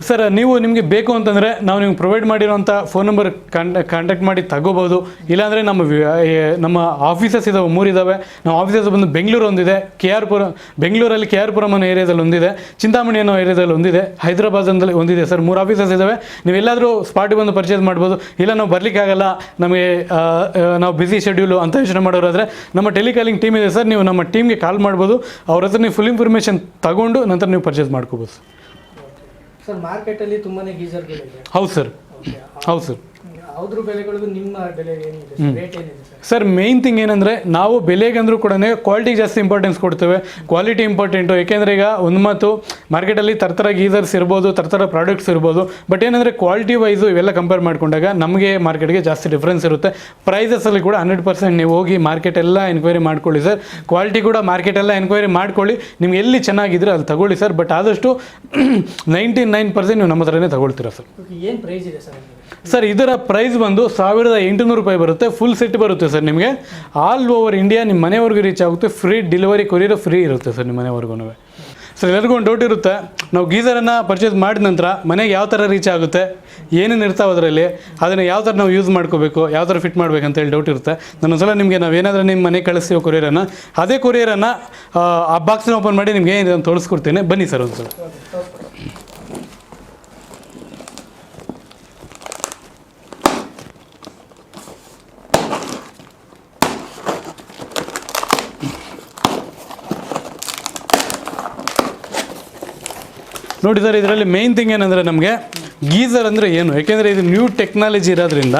ಸರ್, ನೀವು ನಿಮಗೆ ಬೇಕು ಅಂತಂದರೆ ನಾವು ನಿಮ್ಗೆ ಪ್ರೊವೈಡ್ ಮಾಡಿರೋಂಥ ಫೋನ್ ನಂಬರ್ ಕಾಂಟ್ಯಾಕ್ಟ್ ಮಾಡಿ ತಗೋಬೋದು. ಇಲ್ಲಾಂದರೆ ನಮ್ಮ ನಮ್ಮ ಆಫೀಸಸ್ ಇದಾವೆ ಮೂರಿದ್ದಾವೆ ನಮ್ಮ ಆಫೀಸಸ್ ಬಂದು ಬೆಂಗಳೂರು ಒಂದಿದೆ ಕೆ ಆರ್ ಪುರ ಬೆಂಗಳೂರಲ್ಲಿ ಕೆ ಆರ್ ಪುರಂ ಅನ್ನೋ ಏರಿಯಾದಲ್ಲಿ ಒಂದಿದೆ, ಚಿಂತಾಮಣಿ ಅನ್ನೋ ಏರಿಯಾದಲ್ಲಿ ಒಂದಿದೆ, ಹೈದರಾಬಾದ್ ಅಂದಲ್ಲಿ ಒಂದಿದೆ ಸರ್, ಮೂರು ಆಫೀಸಸ್ ಇದ್ದಾವೆ ನೀವೆಲ್ಲಾದರೂ ಸ್ಪಾಟಿಗೆ ಬಂದು ಪರ್ಚೇಸ್ ಮಾಡ್ಬೋದು. ಇಲ್ಲ, ನಾವು ಬರಲಿಕ್ಕಾಗಲ್ಲ ನಮಗೆ ನಾವು ಬಿಸಿ ಶೆಡ್ಯೂಲು ಅಂತ ಯೋಚನೆ ಮಾಡೋರಾದರೆ ನಮ್ಮ ಟೆಲಿಕಾಲಿಂಗ್ ಟೀಮ್ ಇದೆ ಸರ್, ನೀವು ನಮ್ಮ ಟೀಮ್ಗೆ ಕಾಲ್ ಮಾಡ್ಬೋದು. ಅವ್ರ ಹತ್ರ ನೀವು ಫುಲ್ ಇನ್ಫಾರ್ಮೇಷನ್ ತಗೊಂಡು ನಂತರ ನೀವು ಪರ್ಚೇಸ್ ಮಾಡ್ಕೋಬೋದು ಸರ್ ಮಾರ್ಕೆಟ್ ಮಾರ್ಕೆಟಲ್ಲಿ ತುಂಬಾನೇ ಗೀಸರ್ಗಳಿದೆ ಹೌದು ಸರ್. ಹೌದು ಸರ್. ಬೆಲೆಗಳಿಗೂ ನಿಮ್ಮ ಬೆಲೆ ಏನಿದೆ ಸರ್? ರೇಟ್ ಏನಿದೆ ಸರ್? ಸರ್ ಮೇಯ್ನ್ ಥಿಂಗ್ ಏನಂದರೆ ನಾವು ಬೆಲೆಗಂದ್ರೂ ಕೂಡ ಕ್ವಾಲಿಟಿ ಜಾಸ್ತಿ ಇಂಪಾರ್ಟೆನ್ಸ್ ಕೊಡ್ತೇವೆ. ಕ್ವಾಲಿಟಿ ಇಂಪಾರ್ಟೆಂಟು ಏಕೆಂದರೆ ಈಗ ಒಂದು ಮಾತು ಮಾರ್ಕೆಟಲ್ಲಿ ಥರ ಗೀಸರ್ಸ್ ಇರ್ಬೋದು ಥರ ಪ್ರಾಡಕ್ಟ್ಸ್ ಇರ್ಬೋದು. ಬಟ್ ಏನಂದರೆ ಕ್ವಾಲಿಟಿ ವೈಸು ಇವೆಲ್ಲ ಕಂಪೇರ್ ಮಾಡ್ಕೊಂಡಾಗ ನಮಗೆ ಮಾರ್ಕೆಟ್ಗೆ ಜಾಸ್ತಿ ಡಿಫ್ರೆನ್ಸ್ ಇರುತ್ತೆ. ಪ್ರೈಸಸಲ್ಲಿ ಕೂಡ ಹಂಡ್ರೆಡ್ ಪರ್ಸೆಂಟ್ ನೀವು ಹೋಗಿ ಮಾರ್ಕೆಟ್ ಎಲ್ಲ ಎನ್ಕ್ವೈರಿ ಮಾಡ್ಕೊಳ್ಳಿ ಸರ್. ಕ್ವಾಲಿಟಿ ಕೂಡ ಮಾರ್ಕೆಟ್ ಎಲ್ಲ ಎನ್ಕ್ವೈರಿ ಮಾಡ್ಕೊಳ್ಳಿ. ನಿಮ್ಗೆ ಎಲ್ಲಿ ಚೆನ್ನಾಗಿದ್ರೆ ಅಲ್ಲಿ ತಗೊಳ್ಳಿ ಸರ್. ಬಟ್ ಆದಷ್ಟು ನೈಂಟಿ ನೈನ್ ಪರ್ಸೆಂಟ್ ನೀವು ನಮ್ಮ ಹತ್ರನೇ ತಗೊಳ್ತೀರಾ ಸರ್. ಏನು ಪ್ರೈಸ್ ಇದೆ ಸರ್ ಸರ್, ಇದರ ಪ್ರೈಸ್ ಬಂದು ಸಾವಿರದ ಎಂಟುನೂರು ರೂಪಾಯಿ ಬರುತ್ತೆ ಫುಲ್ ಸೆಟ್ ಬರುತ್ತೆ ಸರ್ ನಿಮಗೆ. ಆಲ್ ಓವರ್ ಇಂಡಿಯಾ ನಿಮ್ಮ ಮನೆವರೆಗೂ ರೀಚ್ ಆಗುತ್ತೆ ಫ್ರೀ ಡೆಲಿವರಿ ಕೊರಿಯರ್ ಫ್ರೀ ಇರುತ್ತೆ ಸರ್ ನಿಮ್ಮ ಮನೆವರೆಗೂ ಸರ್ ಎಲ್ಲರಿಗೂ ಒಂದು ಡೌಟ್ ಇರುತ್ತೆ, ನಾವು ಗೀಸರನ್ನು ಪರ್ಚೇಸ್ ಮಾಡಿದ ನಂತರ ಮನೆಗೆ ಯಾವ ಥರ ರೀಚ್ ಆಗುತ್ತೆ, ಏನೇನು ಇರ್ತಾವೆ ಅದರಲ್ಲಿ, ಅದನ್ನು ಯಾವ ಥರ ನಾವು ಯೂಸ್ ಮಾಡ್ಕೋಬೇಕು, ಯಾವ ಥರ ಫಿಟ್ ಮಾಡಬೇಕು ಹೇಳಿ ಡೌಟ್ ಇರುತ್ತೆ. ನಾನೊಂದ್ಸಲ ನಿಮಗೆ ನಾವು ಏನಾದರೂ ನಿಮ್ಮ ಮನೆಗೆ ಕಳಿಸ್ತೀವಿ ಕೊರಿಯರನ್ನು ಅದೇ ಕೊರಿಯರನ್ನು ಆ ಬಾಕ್ಸ್ನ ಓಪನ್ ಮಾಡಿ ನಿಮಗೆ ಏನಿದೆ ಅಂತ ತೋರಿಸ್ಕೊಡ್ತೀನಿ. ಬನ್ನಿ ಸರ್ ಒಂದು ನೋಡಿ ಸರ್ ಇದರಲ್ಲಿ ಮೇಯ್ನ್ ಥಿಂಗ್ ಏನಂದರೆ ನಮಗೆ ಗೀಸರ್ ಅಂದರೆ ಏನು? ಯಾಕೆಂದರೆ ಇದು ನ್ಯೂ ಟೆಕ್ನಾಲಜಿ ಇರೋದ್ರಿಂದ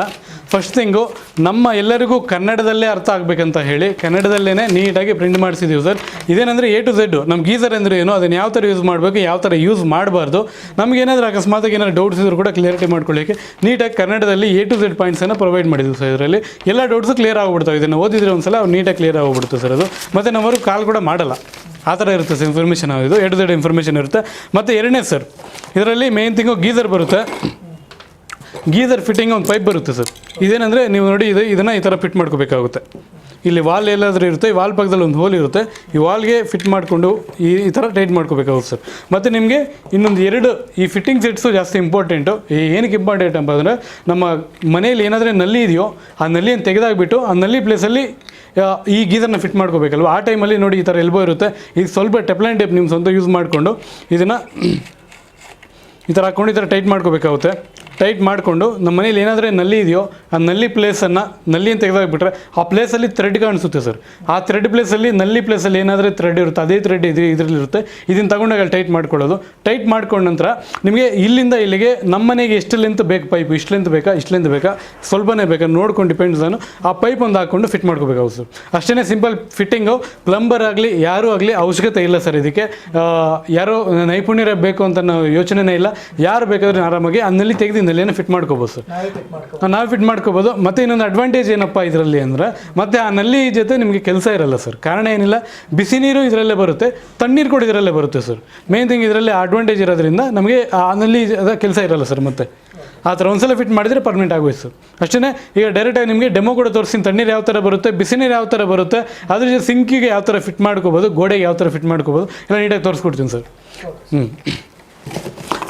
ಫಸ್ಟ್ ಥಿಂಗು ನಮ್ಮ ಎಲ್ಲರಿಗೂ ಕನ್ನಡದಲ್ಲೇ ಅರ್ಥ ಆಗಬೇಕಂತ ಹೇಳಿ ಕನ್ನಡದಲ್ಲೇ ನೀಟಾಗಿ ಪ್ರಿಂಟ್ ಮಾಡಿಸಿದ್ದೀವಿ ಸರ್ ಇದೇನೆಂದರೆ ಎ ಟು ಝೆಡ್ ನಮ್ಮ ಗೀಸರ್ ಅಂದರೆ ಏನು? ಅದನ್ನು ಯಾವ ಥರ ಯೂಸ್ ಮಾಡಬೇಕು, ಯಾವ ಥರ ಯೂಸ್ ಮಾಡಬಾರ್ದು? ನಮಗೇನಾದರೂ ಅಕಸ್ಮಾತಾಗಿ ಏನಾದರೂ ಡೌಟ್ಸ್ ಇದ್ರೂ ಕೂಡ ಕ್ಲಿಯರಿಟಿ ಮಾಡ್ಕೊಳ್ಳಿಕ್ಕೆ ನೀಟಾಗಿ ಕನ್ನಡದಲ್ಲಿ ಎ ಟು ಝೆಡ್ ಪಾಯಿಂಟ್ಸನ್ನು ಪ್ರೊವೈಡ್ ಮಾಡಿದ್ದೀವಿ ಸರ್ ಇದರಲ್ಲಿ. ಎಲ್ಲ ಡೌಟ್ಸು ಕ್ಲಿಯರ್ ಆಗಿಬಿಡ್ತಾವೆ. ಇದನ್ನು ಓದಿದ್ರೆ ಅವ್ರು ನೀಟಾಗಿ ಕ್ಲಿಯರ್ ಆಗಿಬಿಡುತ್ತೆ ಸರ್ ಅದು. ಮತ್ತು ನಮ್ಮವರು ಕಾಲ್ ಕೂಡ ಮಾಡಲ್ಲ. ಆ ಥರ ಇರುತ್ತೆ ಸರ್ ಇನ್ಫಾರ್ಮೇಷನ್ ಇದು. ಎಡ್ ಝೆಡ್ ಇನ್ಫಾರ್ಮೇಷನ್ ಇರುತ್ತೆ. ಮತ್ತು ಎರಡನೇ ಸರ್ ಇದರಲ್ಲಿ ಮೇನ್ ಥಿಂಗು ಗೀಸರ್ ಬರುತ್ತೆ. ಗೀಸರ್ ಫಿಟ್ಟಿಂಗ್ ಒಂದು ಪೈಪ್ ಬರುತ್ತೆ ಸರ್. ಇದೇನಂದರೆ ನೀವು ನೋಡಿ ಇದು ಇದನ್ನು ಈ ಥರ ಫಿಟ್ ಮಾಡ್ಕೋಬೇಕಾಗುತ್ತೆ. ಇಲ್ಲಿ ವಾಲ್ ಎಲ್ಲಾದರೂ ಇರುತ್ತೆ, ಈ ವಾಲ್ ಪಕ್ಕದಲ್ಲಿ ಒಂದು ಹೋಲ್ ಇರುತ್ತೆ. ಈ ವಾಲ್ಗೆ ಫಿಟ್ ಮಾಡಿಕೊಂಡು ಈ ಈ ಥರ ಟೈಟ್ ಮಾಡ್ಕೋಬೇಕಾಗುತ್ತೆ ಸರ್. ಮತ್ತು ನಿಮಗೆ ಇನ್ನೊಂದು ಎರಡು ಈ ಫಿಟ್ಟಿಂಗ್ ಸೆಟ್ಸು ಜಾಸ್ತಿ ಇಂಪಾರ್ಟೆಂಟು ಏನಕ್ಕೆ ಇಂಪಾರ್ಟೆಂಟ್ ಅಂತ ಅಂದರೆ ನಮ್ಮ ಮನೆಯಲ್ಲಿ ಏನಾದರೂ ನಲ್ಲಿ ಇದೆಯೋ, ಆ ನಲ್ಲಿಯನ್ನು ತೆಗೆದಾಗ್ಬಿಟ್ಟು ಆ ನಲ್ಲಿ ಪ್ಲೇಸಲ್ಲಿ ಈ ಗೀಸರ್ನ ಫಿಟ್ ಮಾಡ್ಕೋಬೇಕಲ್ವ? ಆ ಟೈಮಲ್ಲಿ ನೋಡಿ ಈ ಥರ ಎಲ್ಬೋ ಇರುತ್ತೆ. ಈಗ ಸ್ವಲ್ಪ ಟೆಪ್ಲೈನ್ ಟೇಪ್ ನಿಮ್ಮ ಸ್ವಂತ ಯೂಸ್ ಮಾಡಿಕೊಂಡು ಇದನ್ನು ಈ ಥರ ಹಾಕ್ಕೊಂಡು ಈ ಥರ ಟೈಟ್ ಮಾಡ್ಕೋಬೇಕಾಗುತ್ತೆ. ಟೈಟ್ ಮಾಡಿಕೊಂಡು ನಮ್ಮ ಮನೇಲಿ ಏನಾದರೂ ನಲ್ಲಿ ಇದೆಯೋ ಆ ನಲ್ಲಿ ಪ್ಲೇಸನ್ನು ನಲ್ಲಿಯನ್ನು ತೆಗೆದಾಕ್ಬಿಟ್ರೆ ಆ ಪ್ಲೇಸಲ್ಲಿ ಥ್ರೆಡ್ ಕಾಣಿಸುತ್ತೆ ಸರ್. ಆ ಥ್ರೆಡ್ ಪ್ಲೇಸಲ್ಲಿ ನಲ್ಲಿ ಪ್ಲೇಸಲ್ಲಿ ಏನಾದರೂ ಥ್ರೆಡ್ ಇರುತ್ತೆ, ಅದೇ ಥ್ರೆಡ್ ಇದು ಇದರಲ್ಲಿರುತ್ತೆ. ಇದನ್ನು ತಗೊಂಡಾಗ ಟೈಟ್ ಮಾಡ್ಕೊಳ್ಳೋದು. ಟೈಟ್ ಮಾಡ್ಕೊಂಡ ನಂತರ ನಿಮಗೆ ಇಲ್ಲಿಂದ ಇಲ್ಲಿಗೆ ನಮ್ಮ ಮನೆಗೆ ಎಷ್ಟು ಲೆಂತ್ ಬೇಕು ಪೈಪ್ ಇಷ್ಟು ಲೆಂತ್ ಬೇಕಾ? ಇಷ್ಟು ಲೆಂತ್ ಬೇಕಾ? ಸ್ವಲ್ಪನೇ ಬೇಕಾ? ನೋಡ್ಕೊಂಡು ಡಿಪೆಂಡ್ಸ್ ನಾನು ಆ ಪೈಪ್ ಒಂದು ಹಾಕ್ಕೊಂಡು ಫಿಟ್ ಮಾಡ್ಕೋಬೇಕಾಗುತ್ತೆ ಸರ್. ಅಷ್ಟೇ ಸಿಂಪಲ್ ಫಿಟ್ಟಿಂಗು ಪ್ಲಂಬರ್ ಆಗಲಿ, ಯಾರೂ ಆಗಲಿ ಅವಶ್ಯಕತೆ ಇಲ್ಲ ಸರ್ ಇದಕ್ಕೆ. ಯಾರೋ ನೈಪುಣ್ಯರೇ ಬೇಕು ಅಂತ ನಾವು ಯೋಚನೆನೇ ಇಲ್ಲ. ಯಾರು ಬೇಕಾದ್ರೆ ಆರಾಮಾಗಿ ನಲ್ಲಿ ನಲ್ಲಿಯನ್ನು ಫಿಟ್ ಮಾಡ್ಕೋಬೋದು ಸರ್ ನಾವೇ ಫಿಟ್ ಮಾಡ್ಕೋಬೋದು. ಮತ್ತು ಇನ್ನೊಂದು ಅಡ್ವಾಂಟೇಜ್ ಏನಪ್ಪ ಇದರಲ್ಲಿ ಅಂದರೆ ಮತ್ತು ಆ ನಲ್ಲಿ ಜೊತೆ ನಿಮಗೆ ಕೆಲಸ ಇರಲ್ಲ ಸರ್ ಕಾರಣ ಏನಿಲ್ಲ ಬಿಸಿ ನೀರು ಇದರಲ್ಲೇ ಬರುತ್ತೆ ತಣ್ಣೀರು ಕೂಡ ಇದರಲ್ಲೇ ಬರುತ್ತೆ ಸರ್ ಮೇನ್ ಥಿಂಗ್ ಇದರಲ್ಲಿ ಅಡ್ವಾಂಟೇಜ್ ಇರೋದ್ರಿಂದ ನಮಗೆ ಆ ನಲ್ಲಿ ಅದ ಕೆಲಸ ಇರಲ್ಲ ಸರ್ ಮತ್ತೆ. ಆ ಥರ ಒಂದ್ಸಲ ಫಿಟ್ ಮಾಡಿದರೆ ಪರ್ಮನೆಂಟ್ ಆಗೋಯ್ತು ಸರ್ ಅಷ್ಟೇ ಈಗ ಡೈರೆಕ್ಟಾಗಿ ನಿಮಗೆ ಡೆಮೋ ಕೂಡ ತೋರಿಸ್ತೀನಿ ತಣ್ಣೀರು ಯಾವ ಥರ ಬರುತ್ತೆ ಬಿಸಿ ನೀರು ಯಾವ ಥರ ಬರುತ್ತೆ ಅದ್ರ ಜೊತೆ ಸಿಂಕಿಗೆ ಯಾವ ಥರ ಫಿಟ್ ಮಾಡ್ಕೋಬೋದು ಗೋಡೆಗೆ ಯಾವ ಥರ ಫಿಟ್ ಮಾಡ್ಕೋಬೋದು ಎಲ್ಲ ನೀಟಾಗಿ ತೋರಿಸ್ಕೊಡ್ತೀನಿ ಸರ್ ಹ್ಞೂ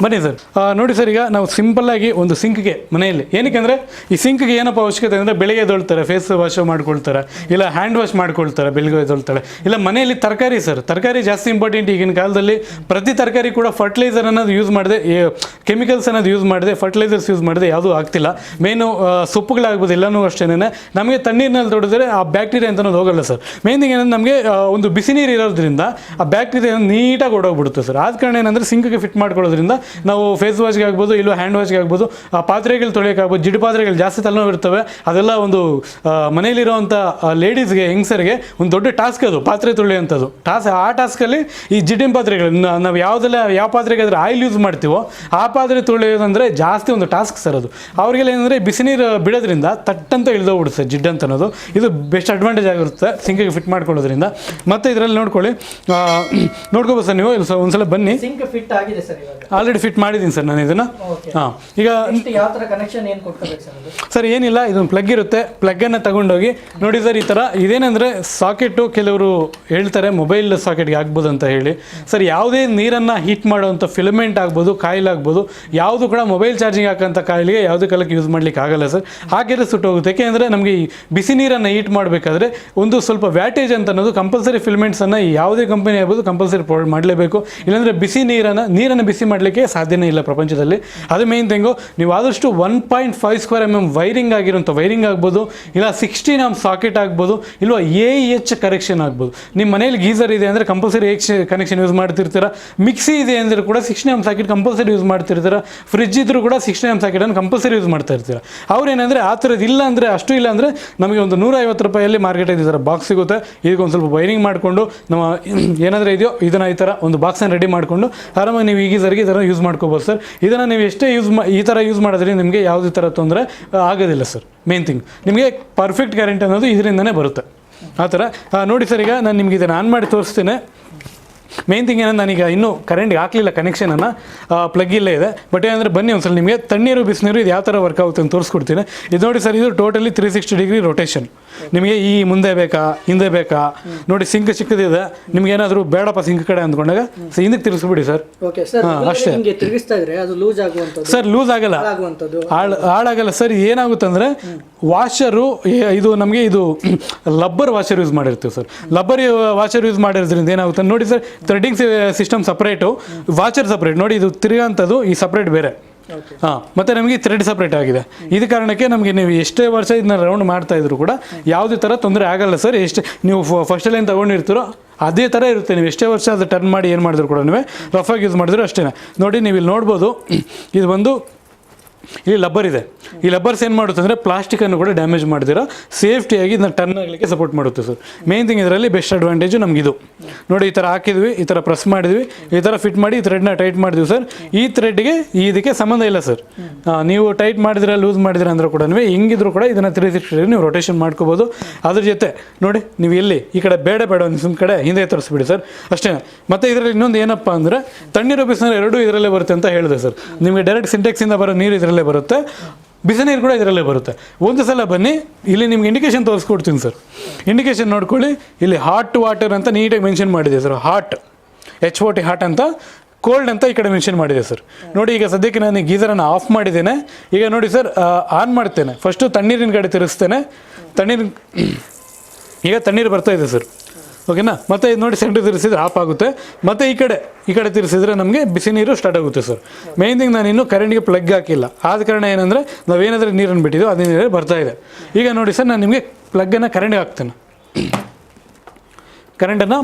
ಬನ್ನಿ ಸರ್. ನೋಡಿ ಸರ್, ಈಗ ನಾವು ಸಿಂಪಲ್ ಆಗಿ ಒಂದು ಸಿಂಕ್ಗೆ ಮನೆಯಲ್ಲಿ. ಏನಕ್ಕೆ ಅಂದರೆ, ಈ ಸಿಂಕ್ಗೆ ಏನಪ್ಪ ಅವಶ್ಯಕತೆ ಅಂದರೆ ಬೆಳಿಗ್ಗೆ ಎದ್ದೊಳ್ತಾರೆ ಫೇಸ್ ವಾಶ್ ಮಾಡ್ಕೊಳ್ತಾರೆ, ಇಲ್ಲ ಹ್ಯಾಂಡ್ ವಾಶ್ ಮಾಡ್ಕೊಳ್ತಾರೆ, ಬೆಳಿಗ್ಗೆ ಎದ್ದೊಳ್ತಾರೆ. ಇಲ್ಲ ಮನೆಯಲ್ಲಿ ತರಕಾರಿ ಸರ್, ತರಕಾರಿ ಜಾಸ್ತಿ ಇಂಪಾರ್ಟೆಂಟ್ ಈಗಿನ ಕಾಲದಲ್ಲಿ ಪ್ರತಿ ತರಕಾರಿ ಕೂಡ ಫರ್ಟಿಲೈಸರ್ ಅನ್ನೋದು ಯೂಸ್ ಮಾಡಿದೆ ಕೆಮಿಕಲ್ಸ್ ಅನ್ನೋದು ಯೂಸ್ ಮಾಡಿದೆ ಫರ್ಟಿಲೈಸರ್ಸ್ ಯೂಸ್ ಮಾಡಿದೆ, ಯಾವುದೂ ಆಗ್ತಿಲ್ಲ. ಮೇನು ಸೊಪ್ಪುಗಳಾಗ್ಬೋದು ಎಲ್ಲನೂ ಅಷ್ಟೇ ನಮಗೆ ತಣ್ಣೀರಿನಲ್ಲಿ ತೊಡಿದ್ರೆ ಆ ಬ್ಯಾಕ್ಟೀರಿಯಾ ಅಂತ ಅನ್ನೋದು ಹೋಗಲ್ಲ ಸರ್. ಮೇನ್ ಏನಂದ್ರೆ ನಮಗೆ ಒಂದು ಬಿಸಿ ನೀರು ಇರೋದ್ರಿಂದ ಆ ಬ್ಯಾಕ್ಟೀರಿಯಾ ನೀಟಾಗಿ ಓಡೋಗ್ಬಿಡುತ್ತೆ ಸರ್. ಆದ ಕಾರಣ ಏನಂದ್ರೆ ಸಿಂಕ್ಗೆ ಫಿಟ್ ಮಾಡ್ಕೊಳ್ಳೋದ್ರಿಂದ ನಾವು ಫೇಸ್ ವಾಶ್ಗೆ ಆಗ್ಬೋದು ಇಲ್ಲೋ ಹ್ಯಾಂಡ್ ವಾಶ್ಗೆ ಆಗ್ಬೋದು ಆ ಪಾತ್ರೆಗಳು ತೊಳೆಯೋಕ್ಕಾಗ್ಬೋದು ಜಿಡ್ ಪಾತ್ರೆಗಳು ಜಾಸ್ತಿ ತಲೆನೋವು ಇರ್ತವೆ. ಅದೆಲ್ಲ ಒಂದು ಮನೆಯಲ್ಲಿರುವಂಥ ಲೇಡೀಸ್ಗೆ ಹೆಂಗಸರಿಗೆ ಒಂದು ದೊಡ್ಡ ಟಾಸ್ಕ್ ಅದು ಪಾತ್ರೆ ತೊಳೆಯುವಂಥದ್ದು. ಟಾಸ್ ಆ ಟಾಸ್ಕಲ್ಲಿ ಈ ಜಿಡ್ಡಿನ ಪಾತ್ರೆಗಳು ನಾವು ಯಾವುದೆಲ್ಲ ಯಾವ ಪಾತ್ರೆಗೆ ಆದರೆ ಆಯಿಲ್ ಯೂಸ್ ಮಾಡ್ತೀವೋ ಆ ಪಾತ್ರೆ ತೊಳೆಯೋದಂದರೆ ಜಾಸ್ತಿ ಒಂದು ಟಾಸ್ಕ್ ಸರ್ ಅದು. ಅವ್ರಿಗೆಲ್ಲ ಏನಂದರೆ ಬಿಸಿನೀರು ಬಿಡೋದ್ರಿಂದ ತಟ್ಟಂತ ಇಳಿದೋಗ್ಬಿಡುತ್ತೆ ಸರ್ ಜಿಡ್ ಅಂತ ಅನ್ನೋದು. ಇದು ಬೆಸ್ಟ್ ಅಡ್ವಾಂಟೇಜ್ ಆಗಿರುತ್ತೆ ಸಿಂಕಿಗೆ ಫಿಟ್ ಮಾಡ್ಕೊಳ್ಳೋದ್ರಿಂದ. ಮತ್ತು ಇದರಲ್ಲಿ ನೋಡ್ಕೊಳ್ಳಿ ನೋಡ್ಕೋಬೋದು ಸರ್ ನೀವು ಒಂದು ಸಲ ಒಂದ್ಸಲ ಬನ್ನಿ. ಸಿಂಕ್ ಫಿಟ್ ಮಾಡಿದ್ದೀನಿ ಸರ್ ನಾನು ಇದನ್ನು. ಹಾಂ ಈಗ ಯಾವ ತರ ಕನೆಕ್ಷನ್ ಏನ್ ಕೊಡ್ಕೋಬೇಕು ಸರ್ ಸರ್ ಏನಿಲ್ಲ ಇದೊಂದು ಪ್ಲಗ್ ಇರುತ್ತೆ ಪ್ಲಗ್ಗನ್ನು ತಗೊಂಡೋಗಿ. ನೋಡಿ ಸರ್ ಈ ಥರ ಇದೇನೆಂದರೆ ಸಾಕೆಟು ಕೆಲವರು ಹೇಳ್ತಾರೆ ಮೊಬೈಲ್ ಸಾಕೆಟ್ಗೆ ಆಗ್ಬೋದು ಅಂತ ಹೇಳಿ. ಸರ್ ಯಾವುದೇ ನೀರನ್ನು ಹೀಟ್ ಮಾಡೋವಂಥ ಫಿಲಮೆಂಟ್ ಆಗ್ಬೋದು ಕಾಯಿಲ್ ಆಗ್ಬೋದು ಯಾವುದು ಕೂಡ ಮೊಬೈಲ್ ಚಾರ್ಜಿಂಗ್ ಹಾಕೋಂಥ ಕಾಯಿಲೆಗೆ ಯಾವುದೇ ಕಾಲಕ್ಕೆ ಯೂಸ್ ಮಾಡ್ಲಿಕ್ಕೆ ಆಗಲ್ಲ ಸರ್. ಹಾಗೆಲ್ಲ ಸುಟ್ಟೋಗುತ್ತೆ. ಯಾಕೆಂದರೆ ನಮಗೆ ಈ ಬಿಸಿ ನೀರನ್ನು ಹೀಟ್ ಮಾಡಬೇಕಾದ್ರೆ ಒಂದು ಸ್ವಲ್ಪ ವ್ಯಾಟೇಜ್ ಅಂತ ಅನ್ನೋದು ಕಂಪಲ್ಸರಿ ಫಿಲ್ಮೆಂಟ್ಸನ್ನು ಯಾವುದೇ ಕಂಪನಿ ಆಗ್ಬೋದು ಕಂಪಲ್ಸರಿ ಪ್ರೊವೈಡ್ ಮಾಡಲೇಬೇಕು. ಇಲ್ಲಾಂದರೆ ಬಿಸಿ ನೀರನ್ನು ನೀರನ್ನು ಬಿಸಿ ಮಾಡಲಿಕ್ಕೆ ಸಾಧ್ಯನೇ ಇಲ್ಲ ಪ್ರಪಂಚದಲ್ಲಿ. ಅದು ಮೇನ್ ಥಿಂಗು ನೀವು ಆದಷ್ಟು one point five square M M wiring ಆಗಿರೋಂಥ ವೈರಿಂಗ್ ಆಗ್ಬೋದು, ಇಲ್ಲ ಸಿಕ್ಸ್ಟೀನ್ ಆಮ್ ಸಾಕೆಟ್ ಆಗ್ಬೋದು ಇಲ್ಲವಾ ಎ ಎಚ್ ಕರೆಕ್ಷನ್ ಆಗ್ಬೋದು. ನಿಮ್ಮ ಮನೇಲಿ ಗೀಸರ್ ಇದೆ ಅಂದರೆ ಕಂಪಲ್ಸರಿ ಎಚ್ ಕನೆಕ್ಷನ್ ಯೂಸ್ ಮಾಡ್ತಿರ್ತೀರ? ಮಿಕ್ಸಿ ಇದೆ ಅಂದರೆ ಕೂಡ sixteen amp socket compulsory use ಮಾಡ್ತಿರ್ತೀರ? Fridge ಇದ್ರೂ ಕೂಡ ಸಿಕ್ಸ್ಟೀನ್ ಆಮ್ ಸಾಕೆಟನ್ನು ಕಂಪಲ್ಸರಿ ಯೂಸ್ ಮಾಡ್ತಾ ಇರ್ತೀರ ಅವ್ರು ಏನಂದರೆ ಆ ಥರದ್ದು ಇಲ್ಲ ಅಂದರೆ, ಅಷ್ಟು ಇಲ್ಲ ಅಂದರೆ ನಮಗೆ ಒಂದು ನೂರ ಐವತ್ತು ರೂಪಾಯಲ್ಲಿ ಮಾರ್ಕೆಟ್ ಈ ಥರ ಬಾಕ್ಸ್ ಸಿಗುತ್ತೆ. ಇದಕ್ಕೆ ಒಂದು ಸ್ವಲ್ಪ ವೈರಿಂಗ್ ಮಾಡಿಕೊಂಡು ನಮ್ಮ ಏನಾದರೂ ಇದೆಯೋ, ಇದನ್ನು ಈ ಥರ ಒಂದು ಬಾಕ್ಸನ್ನು ರೆಡಿ ಮಾಡಿಕೊಂಡು ಆರಾಮಾಗಿ ನೀವು ಈಗ ಈ ಥರ ಯೂಸ್ ಮಾಡ್ಕೋಬೋದು ಸರ್ ಇದನ್ನು ನೀವು ಎಷ್ಟೇ ಯೂಸ್ ಮಾ, ಈ ಥರ ಯೂಸ್ ಮಾಡಿದ್ರೆ, ನಿಮಗೆ ಯಾವುದೇ ಥರ ತೊಂದರೆ ಆಗೋದಿಲ್ಲ ಸರ್ ಮೇನ್ ಥಿಂಗ್ ನಿಮಗೆ ಪರ್ಫೆಕ್ಟ್ ಗ್ಯಾರಂಟಿ ಅನ್ನೋದು ಇದರಿಂದನೇ ಬರುತ್ತೆ. ಆ ಥರ ನೋಡಿ ಸರ್ ಈಗ ನಾನು ನಿಮ್ಗೆ ಇದನ್ನು ಆನ್ ಮಾಡಿ ತೋರಿಸ್ತೇನೆ. ಮೇನ್ ಥಿಂಗ್ ಏನಂದ್ರೆ ನಾನೀಗ ಇನ್ನೂ ಕರೆಂಟ್ಗೆ ಹಾಕಲಿಲ್ಲ ಕನೆಕ್ಷನನ್ನು ಪ್ಲಗ್ ಇಲ್ಲೇ ಇದೆ. ಬಟ್ ಏನಂದರೆ ಬನ್ನಿ ಒಂದ್ಸಲ, ನಿಮಗೆ ತಣ್ಣೀರು ಬಿಸಿನೀರು ಇದು ಯಾವ ಥರ ವರ್ಕ್ ಆಗುತ್ತೆ ಅಂತ ತೋರಿಸ್ಕೊಡ್ತೀನಿ. ಇದು ನೋಡಿ ಸರ್ ಇದು totally three sixty degree rotation ನಿಮಗೆ ಈ ಮುಂದೆ ಬೇಕಾ ಹಿಂದೆ ಬೇಕಾ? ನೋಡಿ ಸಿಂಕ್ ಚಿಕ್ಕದಿದೆ. ನಿಮ್ಗೆ ಏನಾದರೂ ಬೇಡಪ್ಪ ಸಿಂಕ್ ಕಡೆ ಅಂದ್ಕೊಂಡಾಗ ಹಿಂದಕ್ಕೆ ತಿರ್ಗಿಸ್ಬಿಡಿ ಸರ್. ಅಷ್ಟೇ. ಸರ್ ಲೂಸ್ ಆಗಲ್ಲ. ಹಾಳಾಗಲ್ಲ. ಸರ್ ಏನಾಗುತ್ತೆ ಅಂದ್ರೆ ವಾಷರು ಇದು ನಮಗೆ ಇದು ಲಬ್ಬರ್ ವಾಷರ್ ಯೂಸ್ ಮಾಡಿರ್ತೀವಿ ಸರ್. ಲಬ್ಬರ್ ವಾಷರ್ ಯೂಸ್ ಮಾಡಿರೋದ್ರಿಂದ ಏನಾಗುತ್ತೆ? ನೋಡಿ sir threading system separate washer separate ನೋಡಿ ಇದು ತಿರುಗಂಥದ್ದು ಈ ಸಪ್ರೇಟ್ ಬೇರೆ. ಹಾಂ, ಮತ್ತು ನಮಗೆ ಥ್ರೆಡ್ ಸಪ್ರೇಟ್ ಆಗಿದೆ. ಇದು ಕಾರಣಕ್ಕೆ ನಮಗೆ ನೀವು ಎಷ್ಟೇ ವರ್ಷ ಇದನ್ನ ರೌಂಡ್ ಮಾಡ್ತಾ ಇದ್ರು ಕೂಡ ಯಾವುದೇ ಥರ ತೊಂದರೆ ಆಗಲ್ಲ ಸರ್. ಎಷ್ಟು ನೀವು ಫಸ್ಟಲ್ಲಿ ಏನು ತೊಗೊಂಡಿರ್ತೀರೋ ಅದೇ ಥರ ಇರುತ್ತೆ. ನೀವು ಎಷ್ಟೇ ವರ್ಷ ಅದು ಟರ್ನ್ ಮಾಡಿ ಏನು ಮಾಡಿದ್ರು ಕೂಡ ನೀವು ರಫಾಗಿ ಯೂಸ್ ಮಾಡಿದ್ರು ಅಷ್ಟೇ ನೋಡಿ ನೀವು ಇಲ್ಲಿ ನೋಡ್ಬೋದು, ಇದು ಒಂದು ಇಲ್ಲಿ ಲಬ್ಬರ್ ಇದೆ. ಈ ಲಬ್ಬರ್ಸ್ ಏನು ಮಾಡುತ್ತೆ ಅಂದರೆ ಪ್ಲಾಸ್ಟಿಕನ್ನು ಕೂಡ ಡ್ಯಾಮೇಜ್ ಮಾಡಿದಿರೋ ಸೇಫ್ಟಿಯಾಗಿ ಇದನ್ನ ಟರ್ನ್ ಆಗಲಿಕ್ಕೆ ಸಪೋರ್ಟ್ ಮಾಡುತ್ತೆ ಸರ್. ಮೇನ್ ಥಿಂಗ್ ಇದರಲ್ಲಿ ಬೆಸ್ಟ್ ಅಡ್ವಾಂಟೇಜು ನಮಗಿದು. ನೋಡಿ, ಈ ಥರ ಹಾಕಿದ್ವಿ, ಈ ಥರ ಪ್ರೆಸ್ ಮಾಡಿದ್ವಿ, ಈ ಥರ ಫಿಟ್ ಮಾಡಿ ಈ ಥ್ರೆಡ್ನ ಟೈಟ್ ಮಾಡಿದ್ವಿ ಸರ್. ಈ ಥ್ರೆಡ್ಗೆ ಇದಕ್ಕೆ ಸಂಬಂಧ ಇಲ್ಲ ಸರ್. ನೀವು ಟೈಟ್ ಮಾಡಿದ್ರೆ ಲೂಸ್ ಮಾಡಿದ್ರೆ ಅಂದ್ರೆ ಕೂಡ ಹೆಂಗಿದ್ರು ಕೂಡ ಇದನ್ನು ತ್ರೀ ಸಿಕ್ಸ್ಟಿ ನೀವು ರೊಟೇಷನ್ ಮಾಡ್ಕೋಬೋದು. ಅದ್ರ ಜೊತೆ, ನೋಡಿ, ನೀವು ಎಲ್ಲಿ, ಈ ಕಡೆ ಬೇಡ ಬೇಡ ಒಂದು ಕಡೆ ಹಿಂದೆ ತರಿಸ್ಬಿಡಿ ಸರ್. ಅಷ್ಟೇ ಮತ್ತು ಇದರಲ್ಲಿ ಇನ್ನೊಂದು ಏನಪ್ಪ ಅಂದರೆ, ತಣ್ಣೀರು ಬಿಸಿನ ಎರಡೂ ಇದರಲ್ಲೇ ಬರುತ್ತೆ ಅಂತ ಹೇಳಿದೆ ಸರ್. ನಿಮಗೆ ಡೈರೆಕ್ಟ್ ಸಿಂಟೆಕ್ಸಿಂದ ಬರೋ ನೀರು ಇದರಲ್ಲೇ ಬರುತ್ತೆ. ಬಿಸಿ ನೀರು ಕೂಡ ಇದರಲ್ಲೇ ಬರುತ್ತೆ. ಒಂದು ಸಲ ಬನ್ನಿ, ಇಲ್ಲಿ ನಿಮ್ಗೆ ಇಂಡಿಕೇಶನ್ ತೋರಿಸ್ಕೊಡ್ತೀನಿ ಸರ್. ಇಂಡಿಕೇಶನ್ ನೋಡ್ಕೊಳ್ಳಿ. ಇಲ್ಲಿ ಹಾಟ್ ವಾಟರ್ ಅಂತ ನೀಟಾಗಿ ಮೆನ್ಷನ್ ಮಾಡಿದೆ sir. Hot H O T hot ಅಂತ ಕೋಲ್ಡ್ ಅಂತ ಈ ಕಡೆ ಮೆನ್ಷನ್ ಮಾಡಿದೆ ಸರ್. ನೋಡಿ, ಈಗ ಸದ್ಯಕ್ಕೆ ನಾನು ಗೀಸರನ್ನು ಆಫ್ ಮಾಡಿದ್ದೇನೆ. ಈಗ ನೋಡಿ ಸರ್ ಆನ್ ಮಾಡ್ತೇನೆ. ಫಸ್ಟು ತಣ್ಣೀರಿನ ಕಡೆ ತಿರುಗಿಸ್ತೇನೆ. ತಣ್ಣೀರಿನ ಈಗ ತಣ್ಣೀರು ಬರ್ತಾ ಇದೆ ಸರ್. ಓಕೆನಾ ಮತ್ತೆ ಇದು ನೋಡಿ ಸೆಂಟ್ರ್ ತಿರ್ಸಿದ್ರೆ ಆಫ್ ಆಗುತ್ತೆ. ಮತ್ತೆ ಈ ಕಡೆ ಈ ಕಡೆ ತಿರ್ಸಿದ್ರೆ ನಮಗೆ ಬಿಸಿ ನೀರು ಸ್ಟಾರ್ಟ್ ಆಗುತ್ತೆ ಸರ್ ಮೇನ್ ಥಿಂಗ್ ನಾನು ಇನ್ನೂ ಕರೆಂಟ್ಗೆ ಪ್ಲಗ್ ಹಾಕಿಲ್ಲ. ಆದ ಕಾರಣ ಏನಂದರೆ ನಾವೇನಾದರೂ ನೀರನ್ನು ಬಿಟ್ಟಿದ್ದು ಅದೇ ನೀರೇ ಬರ್ತಾ ಇದೆ. ಈಗ ನೋಡಿ ಸರ್ ನಾನು ನಿಮಗೆ ಪ್ಲಗ್ಗನ್ನು ಕರೆಂಟ್ಗೆ ಹಾಕ್ತೇನೆ. ಕರೆಂಟನ್ನು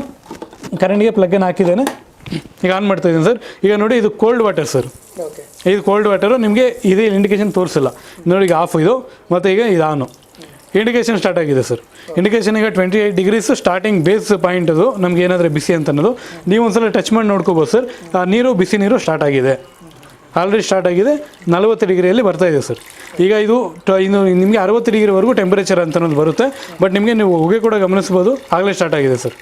ಕರೆಂಟ್ಗೆ ಪ್ಲಗ್ಗನ್ನು ಹಾಕಿದ್ದೇನೆ. ಈಗ ಆನ್ ಮಾಡ್ತಾ ಇದ್ದೀನಿ ಸರ್ ಈಗ ನೋಡಿ ಇದು ಕೋಲ್ಡ್ ವಾಟರ್ ಸರ್ ಓಕೆ ಇದು ಕೋಲ್ಡ್ ವಾಟರು ನಿಮಗೆ ಇದೇ ಇಂಡಿಕೇಶನ್ ತೋರಿಸಲ್ಲ. ನೋಡಿ ಈಗ ಆಫ್ ಇದು ಮತ್ತು ಈಗ ಇದು ಆನು ಇಂಡಿಕೇಶನ್ ಸ್ಟಾರ್ಟ್ ಆಗಿದೆ ಸರ್ ಇಂಡಿಕೇಶನ್ ಈಗ twenty eight degrees starting base point ಅದು. ನಮ್ಗೆ ಏನಾದರೂ ಬಿಸಿ ಅಂತ ಅನ್ನೋದು ನೀವು ಒಂದ್ಸಲ ಟಚ್ ಮಾಡಿ ನೋಡ್ಕೋಬೋದು ಸರ್ ಆ, ನೀರು, ಬಿಸಿ ನೀರು ಸ್ಟಾರ್ಟ್ ಆಗಿದೆ. ಆಲ್ರೆಡಿ ಸ್ಟಾರ್ಟ್ ಆಗಿದೆ. ನಲವತ್ತು ಡಿಗ್ರಿಯಲ್ಲಿ ಬರ್ತಾ ಇದೆ ಸರ್ ಈಗ ಇದು ಇನ್ನು ನಿಮಗೆ ಅರವತ್ತು ಡಿಗ್ರಿವರೆಗೂ ಟೆಂಪರೇಚರ್ ಅಂತ ಅನ್ನೋದು ಬರುತ್ತೆ. ಬಟ್ ನಿಮಗೆ ನೀವು ಹೊಗೆ ಕೂಡ ಗಮನಿಸ್ಬೋದು. ಆಗಲೇ ಸ್ಟಾರ್ಟ್ ಆಗಿದೆ ಸರ್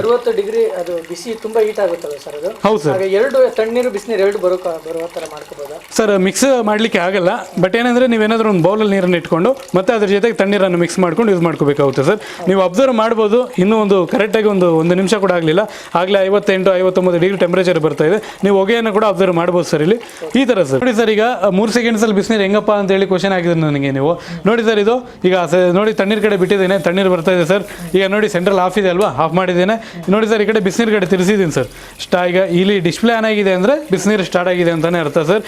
ಅರವತ್ತು ಡಿಗ್ರಿ ಅದು ಬಿಸಿ ತುಂಬಾ ಹೀಟ್ ಆಗುತ್ತಲ್ಲ ಸರ್ ಅದು? ಹೌದು ಸರ್ ಹಾಗೆ ಎರಡು ತಣ್ಣೀರು ಬಿಸಿನೀರು ಎರಡು ಬರೋ ಬರುವ ತರ ಮಾಡ್ಕೋಬೋದಾ? ಸರ್ ಮಿಕ್ಸ್ ಮಾಡ್ಲಿಕ್ಕೆ ಆಗಲ್ಲ. ಬಟ್ ಏನಂದರೆ ಏನಾದ್ರೂ ಒಂದು ಬೌಲಲ್ಲಿ ನೀರನ್ನು ಇಟ್ಕೊಂಡು ಮತ್ತೆ ಅದ್ರ ಜೊತೆಗೆ ತಣ್ಣೀರನ್ನು ಮಿಕ್ಸ್ ಮಾಡ್ಕೊಂಡು ಯೂಸ್ ಮಾಡ್ಕೋಬೇಕಾಗುತ್ತೆ ಸರ್ ನೀವು ಅಬ್ಸರ್ವ್ ಮಾಡ್ಬೋದು. ಇನ್ನೂ ಒಂದು ಕರೆಕ್ಟಾಗಿ ಒಂದು ಒಂದು ನಿಮಿಷ ಕೂಡ ಆಗಲಿಲ್ಲ. ಆಗಲೇ ಐವತ್ತೆಂಟು ಐವತ್ತೊಂಬತ್ತು ಡಿಗ್ರಿ ಟೆಂಪರೇಚರ್ ಬರ್ತಾ ಇದೆ. ನೀವು ಹೊಗೆಯನ್ನು ಕೂಡ ಅಬ್ಸರ್ವ್ ಮಾಡ್ಬೋದು ಸರ್ ಇಲ್ಲಿ. ಈ ಥರ ಸರ್ ನೋಡಿ ಸರ್ ಈಗ ಮೂರು ಸೆಕೆಂಡ್ಸಲ್ಲಿ ಬಿಸಿನೀರು ಹೆಂಗಪ್ಪ ಅಂತ ಹೇಳಿ ಕ್ವಶನ್ ಆಗಿದ್ರು ನನಗೆ ನೀವು. ನೋಡಿ ಸರ್ ಇದು ಈಗ ನೋಡಿ ತಣ್ಣೀರ್ ಕಡೆ ಬಿಟ್ಟಿದ್ದೇನೆ ತಣ್ಣೀರು ಬರ್ತಾ ಇದೆ ಸರ್ ಈಗ ನೋಡಿ ಸೆಂಟ್ರಲ್ ಆಫ್ ಇದೆ ಅಲ್ವಾ? ಆಫ್ ಮಾಡಿದ್ದೇನೆ. ನೋಡಿ ಸರ್, ಈ ಕಡೆ ಬಿಸಿನೀರು ಕಡೆ ತಿರ್ಸಿದ್ದೀನಿ ಸರ್. ಸ್ಟಾ ಈಗ ಇಲ್ಲಿ ಡಿಸ್ಪ್ಲೇ ಆನ್ ಆಗಿದೆ ಅಂದರೆ ಬಿಸಿನೀರು ಸ್ಟಾರ್ಟ್ ಆಗಿದೆ ಅಂತಲೇ ಅರ್ಥ ಸರ್.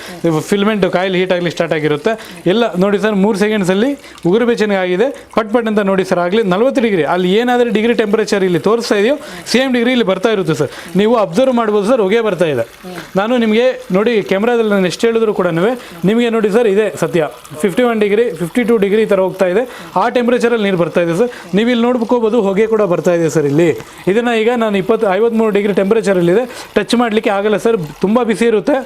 ಫಿಲ್ಮೆಂಟ್ ಕಾಯಿಲ್ ಹೀಟ್ ಆಗಲಿ ಸ್ಟಾರ್ಟ್ ಆಗಿರುತ್ತೆ. ಎಲ್ಲ ನೋಡಿ ಸರ್, ಮೂರು ಸೆಕೆಂಡ್ಸಲ್ಲಿ ಉಗುರು ಬೆಚ್ಚನಿಗೆ ಆಗಿದೆ. ಪಟ್ ಪಟ್ ಅಂತ ನೋಡಿ ಸರ್, ಆಗಲಿ ನಲ್ವತ್ತು ಡಿಗ್ರಿ. ಅಲ್ಲಿ ಏನಾದರೂ ಡಿಗ್ರಿ ಟೆಂಪರೇಚರ್ ಇಲ್ಲಿ ತೋರಿಸ್ತಾ ಇದೆಯೋ ಸೇಮ್ ಡಿಗ್ರಿ ಇಲ್ಲಿ ಬರ್ತಾ ಇರುತ್ತೆ ಸರ್. ನೀವು ಅಬ್ಸರ್ವ್ ಮಾಡ್ಬೋದು ಸರ್, ಹೊಗೆ ಬರ್ತಾ ಇದೆ. ನಾನು ನಿಮಗೆ ನೋಡಿ ಕ್ಯಾಮ್ರಾದಲ್ಲಿ ನಾನು ಎಷ್ಟು ಹೇಳಿದ್ರು ಕೂಡ ನಿಮಗೆ ನೋಡಿ ಸರ್, ಇದೆ ಸತ್ಯ. Fifty one degree fifty two degree ಈ ಥರ ಹೋಗ್ತಾ ಇದೆ. ಆ ಟೆಂಪ್ರೇಚರಲ್ಲಿ ನೀರು ಬರ್ತಾ ಇದೆ ಸರ್. ನೀವು ಇಲ್ಲಿ ನೋಡ್ಕೋಬೋದು ಹೊಗೆ ಕೂಡ ಬರ್ತಾ ಇದೆ ಸರ್ ಇಲ್ಲಿ. ಇದನ್ನು ಈಗ ನಾನು ಇಪ್ಪತ್ತು ಐವತ್ತ್ಮೂರು ಡಿಗ್ರಿ ಟೆಂಪ್ರೇಚರಲ್ಲಿದೆ ಟಚ್ ಮಾಡಲಿಕ್ಕೆ ಆಗಲ್ಲ ಸರ್. ತುಂಬ ಬಿಸಿ ಇರುತ್ತೆ.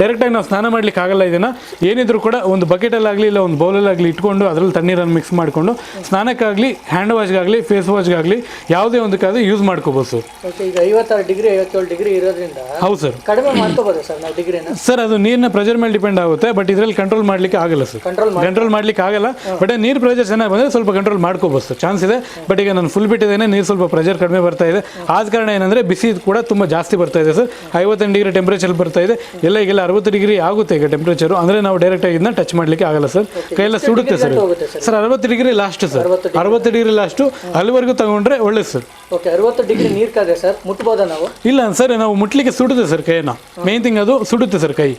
ಡೈರೆಕ್ಟಾಗಿ ನಾವು ಸ್ನಾನ ಮಾಡಲಿಕ್ಕೆ ಆಗಲ್ಲ ಇದನ್ನು. ಏನಿದ್ರು ಕೂಡ ಒಂದು ಬಕೆಟಲ್ಲಾಗಲಿ ಇಲ್ಲ ಒಂದು ಬೌಲಲ್ಲಾಗಲಿ ಇಟ್ಕೊಂಡು ಅದರಲ್ಲಿ ತಣ್ಣೀರನ್ನು ಮಿಕ್ಸ್ ಮಾಡಿಕೊಂಡು ಸ್ನಾನಕ್ಕಾಗಲಿ ಹ್ಯಾಂಡ್ ವಾಶ್ಗಾಗಲಿ ಫೇಸ್ ವಾಶ್ಗಾಗಲಿ ಯಾವುದೇ ಒಂದಕ್ಕಾದ್ರೂ ಯೂಸ್ ಮಾಡ್ಕೋಬೋದು ಸರ್. ಈಗ ಐವತ್ತಾರು ಡಿಗ್ರಿ ಐವತ್ತೇಳು ಡಿಗ್ರಿ ಇರೋದ್ರಿಂದ ಹೌದು ಸರ್. ಕಡಿಮೆ ಮಾಡ್ಕೋಬೋದು ಸರ್ ನಾವು ಡಿಗ್ರಿನ? ಸರ್ ಅದು ನೀರಿನ ಪ್ರೆಜರ್ ಮೇಲೆ ಡಿಪೆಂಡ್ ಆಗುತ್ತೆ ಬಟ್ ಇದರಲ್ಲಿ ಕಂಟ್ರೋಲ್ ಮಾಡಲಿಕ್ಕೆ ಆಗಲ್ಲ ಸರ್. ಕಂಟ್ರೋಲ್ ಮಾಡ್ಲಿಕ್ಕೆ ಆಗಲ್ಲ ಬಟ್ ನೀರು ಪ್ರೆಜರ್ ಚೆನ್ನಾಗಿ ಬಂದರೆ ಸ್ವಲ್ಪ ಕಂಟ್ರೋಲ್ ಮಾಡ್ಕೋಬೋದು ಸರ್. ಚಾನ್ಸ್ ಇದೆ ಬಟ್ ಈಗ ನಾನು ಫುಲ್ ಬಿಟ್ಟಿದ್ದೇನೆ ನೀರು ಸ್ವಲ್ಪ ಪ್ರೆಷರ್ ಕಡಿಮೆ ಬರ್ತಾ ಇದೆ. ಆದ ಕಾರಣ ಏನಂದರೆ ಬಿಸಿ ಕೂಡ ತುಂಬ ಜಾಸ್ತಿ ಬರ್ತಾ ಇದೆ ಸರ್. ಐವತ್ತೆಂಟು ಡಿಗ್ರಿ ಟೆಂಪ್ರೇಚರ್ ಬರ್ತಾ ಇದೆ. ಎಲ್ಲ ಈಗೆಲ್ಲ ಅರವತ್ತು ಡಿಗ್ರಿ ಆಗುತ್ತೆ ಈಗ ಟೆಂಪ್ರೇಚರು ಅಂದರೆ ನಾವು ಡೈರೆಕ್ಟಾಗಿ ಇದನ್ನ ಟಚ್ ಮಾಡಲಿಕ್ಕೆ ಆಗಲ್ಲ ಸರ್. ಕೈಯೆಲ್ಲ ಸುಡುತ್ತೆ ಸರ್. ಸರ್. ಅರವತ್ತು ಡಿಗ್ರಿ ಲಾಸ್ಟ್ ಸರ್. ಅರವತ್ತು ಡಿಗ್ರಿ ಲಾಸ್ಟು ಅಲ್ಲಿವರೆಗೂ ತಗೊಂಡ್ರೆ ಒಳ್ಳೇದು ಸರ್. ಓಕೆ ಅರವತ್ತು ಡಿಗ್ರಿ ನೀರು ಕಾದ್ರೆ ಸರ್? ಮುಟ್ಬೋದಾ ನಾವು? ಇಲ್ಲ ಸರ್ ನಾವು ಮುಟ್ಲಿಕ್ಕೆ ಸುಡುತ್ತೆ ಸರ್ ಕೈನ ಮೇನ್ ಥಿಂಗ್ ಅದು ಸುಡುತ್ತೆ ಸರ್ ಕೈ.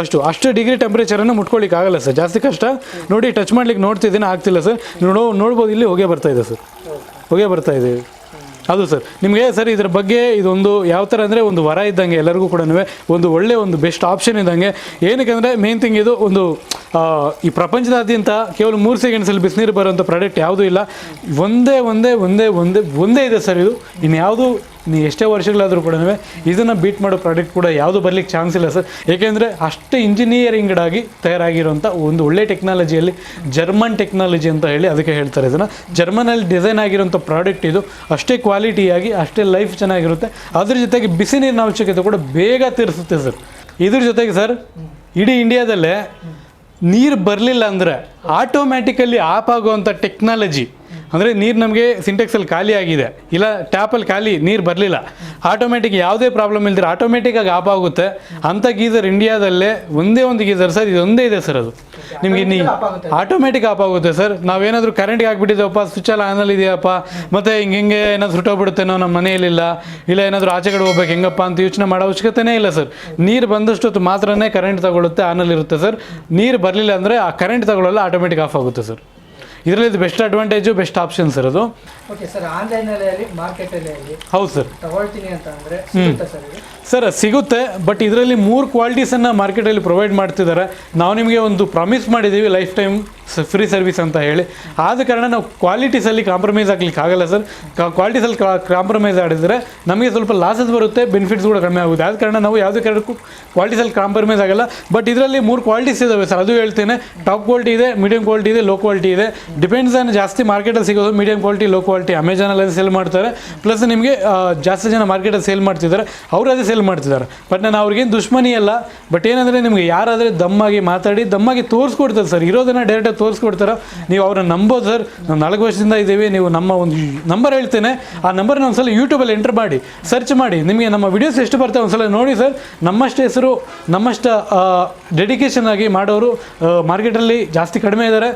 ಅಷ್ಟು. ಅಷ್ಟು ಡಿಗ್ರಿ ಟೆಂಪ್ರೇಚರನ್ನು ಮುಟ್ಕೊಳ್ಳಿಕ್ಕೆ ಆಗಲ್ಲ ಸರ್. ಜಾಸ್ತಿ ಕಷ್ಟ. ನೋಡಿ ಟಚ್ ಮಾಡ್ಲಿಕ್ಕೆ ನೋಡ್ತಿದ್ದೀನಿ ಆಗ್ತಿಲ್ಲ ಸರ್. ನೀವು ನೋ ನೋಡ್ಬೋದು ಇಲ್ಲಿ ಹೋಗೇ ಬರ್ತಾ ಇದೆ ಸರ್. ಹೋಗೇ ಬರ್ತಾ ಇದೆ. ಅದು ಸರ್. ನಿಮಗೆ ಸರ್ ಇದ್ರ ಬಗ್ಗೆ ಇದೊಂದು ಯಾವ ಥರ ಅಂದರೆ ಒಂದು ವರ ಇದ್ದಂಗೆ ಎಲ್ಲರಿಗೂ ಕೂಡ ಒಂದು ಒಳ್ಳೆ ಒಂದು ಬೆಸ್ಟ್ ಆಪ್ಷನ್ ಇದ್ದಂಗೆ. ಏನಕ್ಕೆ ಅಂದರೆ ಮೇನ್ ಥಿಂಗ್ ಇದು ಒಂದು ಈ ಪ್ರಪಂಚದಾದ್ಯಂತ ಕೇವಲ ಮೂರು ಸೆಕೆಂಡ್ಸಲ್ಲಿ ಬಿಸಿನೀರು ಬರೋಂಥ ಪ್ರಾಡಕ್ಟ್ ಯಾವುದೂ ಇಲ್ಲ. ಒಂದೇ ಒಂದೇ ಒಂದೇ ಒಂದೇ ಒಂದೇ ಇದೆ ಸರ್ ಇದು. ಇನ್ನು ನೀವು ಎಷ್ಟೇ ವರ್ಷಗಳಾದರೂ ಕೂಡ ಇದನ್ನು ಬೀಟ್ ಮಾಡೋ ಪ್ರಾಡಕ್ಟ್ ಕೂಡ ಯಾವುದು ಬರಲಿಕ್ಕೆ ಚಾನ್ಸ್ ಇಲ್ಲ ಸರ್. ಏಕೆಂದರೆ ಅಷ್ಟು ಇಂಜಿನಿಯರಿಂಗ್ಡಾಗಿ ತಯಾರಾಗಿರುವಂಥ ಒಂದು ಒಳ್ಳೆ ಟೆಕ್ನಾಲಜಿಯಲ್ಲಿ ಜರ್ಮನ್ ಟೆಕ್ನಾಲಜಿ ಅಂತ ಹೇಳಿ ಅದಕ್ಕೆ ಹೇಳ್ತಾರೆ ಇದನ್ನು. ಜರ್ಮನಲ್ಲಿ ಡಿಸೈನ್ ಆಗಿರುವಂಥ ಪ್ರಾಡಕ್ಟ್ ಇದು ಅಷ್ಟೇ ಕ್ವಾಲಿಟಿಯಾಗಿ ಅಷ್ಟೇ ಲೈಫ್ ಚೆನ್ನಾಗಿರುತ್ತೆ. ಅದ್ರ ಜೊತೆಗೆ ಬಿಸಿ ನೀರಿನ ಅವಶ್ಯಕತೆ ಕೂಡ ಬೇಗ ತೀರಿಸುತ್ತೆ ಸರ್. ಇದ್ರ ಜೊತೆಗೆ ಸರ್, ಇಡೀ ಇಂಡಿಯಾದಲ್ಲೇ ನೀರು ಬರಲಿಲ್ಲ ಅಂದರೆ ಆಟೋಮ್ಯಾಟಿಕಲಿ ಆಪ್ ಆಗುವಂಥ ಟೆಕ್ನಾಲಜಿ ಅಂದರೆ ನೀರು ನಮಗೆ ಸಿಂಟೆಕ್ಸಲ್ಲಿ ಖಾಲಿ ಆಗಿದೆ. ಇಲ್ಲ ಟ್ಯಾಪಲ್ಲಿ ಖಾಲಿ ನೀರು ಬರಲಿಲ್ಲ. ಆಟೋಮೆಟಿಕ್ ಯಾವುದೇ ಪ್ರಾಬ್ಲಮ್ ಇಲ್ದಿರ ಆಟೋಮೆಟಿಕ್ಕಾಗಿ ಆಫ್ ಆಗುತ್ತೆ. ಅಂಥ ಗೀಸರ್ ಇಂಡಿಯಾದಲ್ಲೇ ಒಂದೇ ಒಂದು ಗೀಸರ್ ಸರ್ ಇದೊಂದೇ ಇದೆ ಸರ್ ಅದು. ನಿಮಗೆ ನೀ ಆಟೋಮೆಟಿಕ್ ಆಫ್ ಆಗುತ್ತೆ ಸರ್ ನಾವೇನಾದರೂ ಕರೆಂಟ್ಗೆ ಹಾಕ್ಬಿಟ್ಟಿದ್ದೇವಪ್ಪ ಸ್ವಿಚ್ ಎಲ್ಲ ಆನಲ್ಲಿ ಇದೆಯಪ್ಪ ಮತ್ತು ಹಿಂಗೆ ಹಿಂಗೆ ಏನಾದರೂ ಸುಟ್ಟೋಗ್ಬಿಡುತ್ತೇನೋ ನಮ್ಮ ಮನೆಯಲ್ಲಿಲ್ಲ ಇಲ್ಲ ಏನಾದರೂ ಆಚೆ ಕಡೆ ಹೋಗ್ಬೇಕು ಹೆಂಗಪ್ಪ ಅಂತ ಯೋಚನೆ ಮಾಡೋ ಅವಶ್ಯಕತೆನೇ ಇಲ್ಲ ಸರ್ ನೀರು ಬಂದಷ್ಟೊತ್ತು ಮಾತ್ರನೇ ಕರೆಂಟ್ ತಗೊಳ್ಳುತ್ತೆ ಆನಲ್ಲಿ ಇರುತ್ತೆ ಸರ್ ನೀರು ಬರಲಿಲ್ಲ ಅಂದರೆ ಆ ಕರೆಂಟ್ ತಗೊಳ್ಳಲ್ಲ ಆಟೋಮೆಟಿಕ್ ಆಫ್ ಆಗುತ್ತೆ ಸರ್ ಇದರಲ್ಲಿ ಇದು best advantage best option sir ಅದು. ಓಕೆ ಸರ್ ಆನ್ಲೈನಲ್ಲಿ ಮಾರ್ಕೆಟಲ್ಲಿ ಹೌದು ಸರ್ ತಗೊಳ್ತೀನಿ ಅಂತ ಅಂದರೆ ಸರ್, ಸಿಗುತ್ತೆ ಬಟ್ ಇದರಲ್ಲಿ ಮೂರು ಕ್ವಾಲಿಟೀಸನ್ನು ಮಾರ್ಕೆಟಲ್ಲಿ ಪ್ರೊವೈಡ್ ಮಾಡ್ತಿದ್ದಾರೆ. ನಾವು ನಿಮಗೆ ಒಂದು ಪ್ರಾಮಿಸ್ ಮಾಡಿದ್ದೀವಿ ಲೈಫ್ ಟೈಮ್ ಫ್ರೀ ಸರ್ವಿಸ್ ಅಂತ ಹೇಳಿ. ಆದ ಕಾರಣ ನಾವು ಕ್ವಾಲಿಟೀಸಲ್ಲಿ ಕಾಂಪ್ರಮೈಸ್ ಆಗಲಿಕ್ಕೆ ಆಗಲ್ಲ ಸರ್. ಕ್ವಾಲಿಟೀಸಲ್ಲಿ ಕಾಂಪ್ರಮೈಸ್ ಆಡಿದರೆ ನಮಗೆ ಸ್ವಲ್ಪ ಲಾಸಸ್ ಬರುತ್ತೆ ಬೆನಿಫಿಟ್ಸ್ ಕೂಡ ಕಡಿಮೆ ಆಗುತ್ತೆ. ಆದ ಕಾರಣ ನಾವು ಯಾವುದೇ ಕಾರಣಕ್ಕೂ ಕ್ವಾಲಿಟೀಸಲ್ಲಿ ಕಾಂಪ್ರಮೈಸ್ ಆಗಲ್ಲ. ಬಟ್ ಇದರಲ್ಲಿ ಮೂರು ಕ್ವಾಲಿಟೀಸ್ ಇದ್ದಾವೆ ಸರ್. ಅದು ಹೇಳ್ತೇನೆ ಟಾಪ್ ಕ್ವಾಲಿಟಿ ಇದೆ ಮೀಡಿಯಂ ಕ್ವಾಲಿಟಿ ಇದೆ ಲೋ ಕ್ವಾಲಿಟಿ ಇದೆ. ಡಿಪೆಂಡ್ಸ್ ಆನ್ ಜಾಸ್ತಿ ಮಾರ್ಕೆಟಲ್ಲಿ ಸಿಗೋದು ಮೀಡಿಯಂ ಕ್ವಾಲಿಟಿ ಲೋ ಕ್ವಾಲಿಟಿ ಅಮೆಜಾನಲ್ಲಿ ಸೇಲ್ ಮಾಡ್ತಾರೆ. ಪ್ಲಸ್ ನಿಮಗೆ ಜಾಸ್ತಿ ಜನ ಮಾರ್ಕೆಟಲ್ಲಿ ಸೇಲ್ ಮಾಡ್ತಿದ್ದಾರೆ. ಅವರು ಅದೇ ಸೇಲ್ ಮಾಡ್ತಿದ್ದಾರೆ. ಬಟ್ ನಾನು ಅವ್ರಿಗೇನು ದುಶ್ಮನಿ ಅಲ್ಲ ಬಟ್ ಏನಂದರೆ ನಿಮಗೆ ಯಾರಾದರೆ ದಮ್ಮಾಗಿ ಮಾತಾಡಿ, ದಮ್ಮಾಗಿ ತೋರಿಸ್ಕೊಡ್ತಾರೆ ಸರ್ ಇರೋದನ್ನು ಡೈರೆಕ್ಟಾಗಿ ತೋರಿಸ್ಕೊಡ್ತಾರೆ. ನೀವು ಅವ್ರನ್ನ ನಂಬೋದು ಸರ್ ನಾವು ನಾಲ್ಕು ವರ್ಷದಿಂದ ಇದ್ದೀವಿ, ನೀವು ನಮ್ಮ ಒಂದು ನಂಬರ್ ಹೇಳ್ತೇನೆ. ಆ ನಂಬರ್ನ ಒಂದ್ಸಲ ಯೂಟ್ಯೂಬಲ್ಲಿ ಎಂಟರ್ ಮಾಡಿ ಸರ್ಚ್ ಮಾಡಿ. ನಿಮಗೆ ನಮ್ಮ ವಿಡಿಯೋಸ್ ಎಷ್ಟು ಬರ್ತವೆ ಒಂದ್ಸಲ ನೋಡಿ ಸರ್ ನಮ್ಮಷ್ಟು ಹೆಸರು, ನಮ್ಮಷ್ಟು ಡೆಡಿಕೇಶನ್ ಆಗಿ ಮಾಡೋರು ಮಾರ್ಕೆಟಲ್ಲಿ ಜಾಸ್ತಿ ಕಡಿಮೆ ಇದ್ದಾರೆ.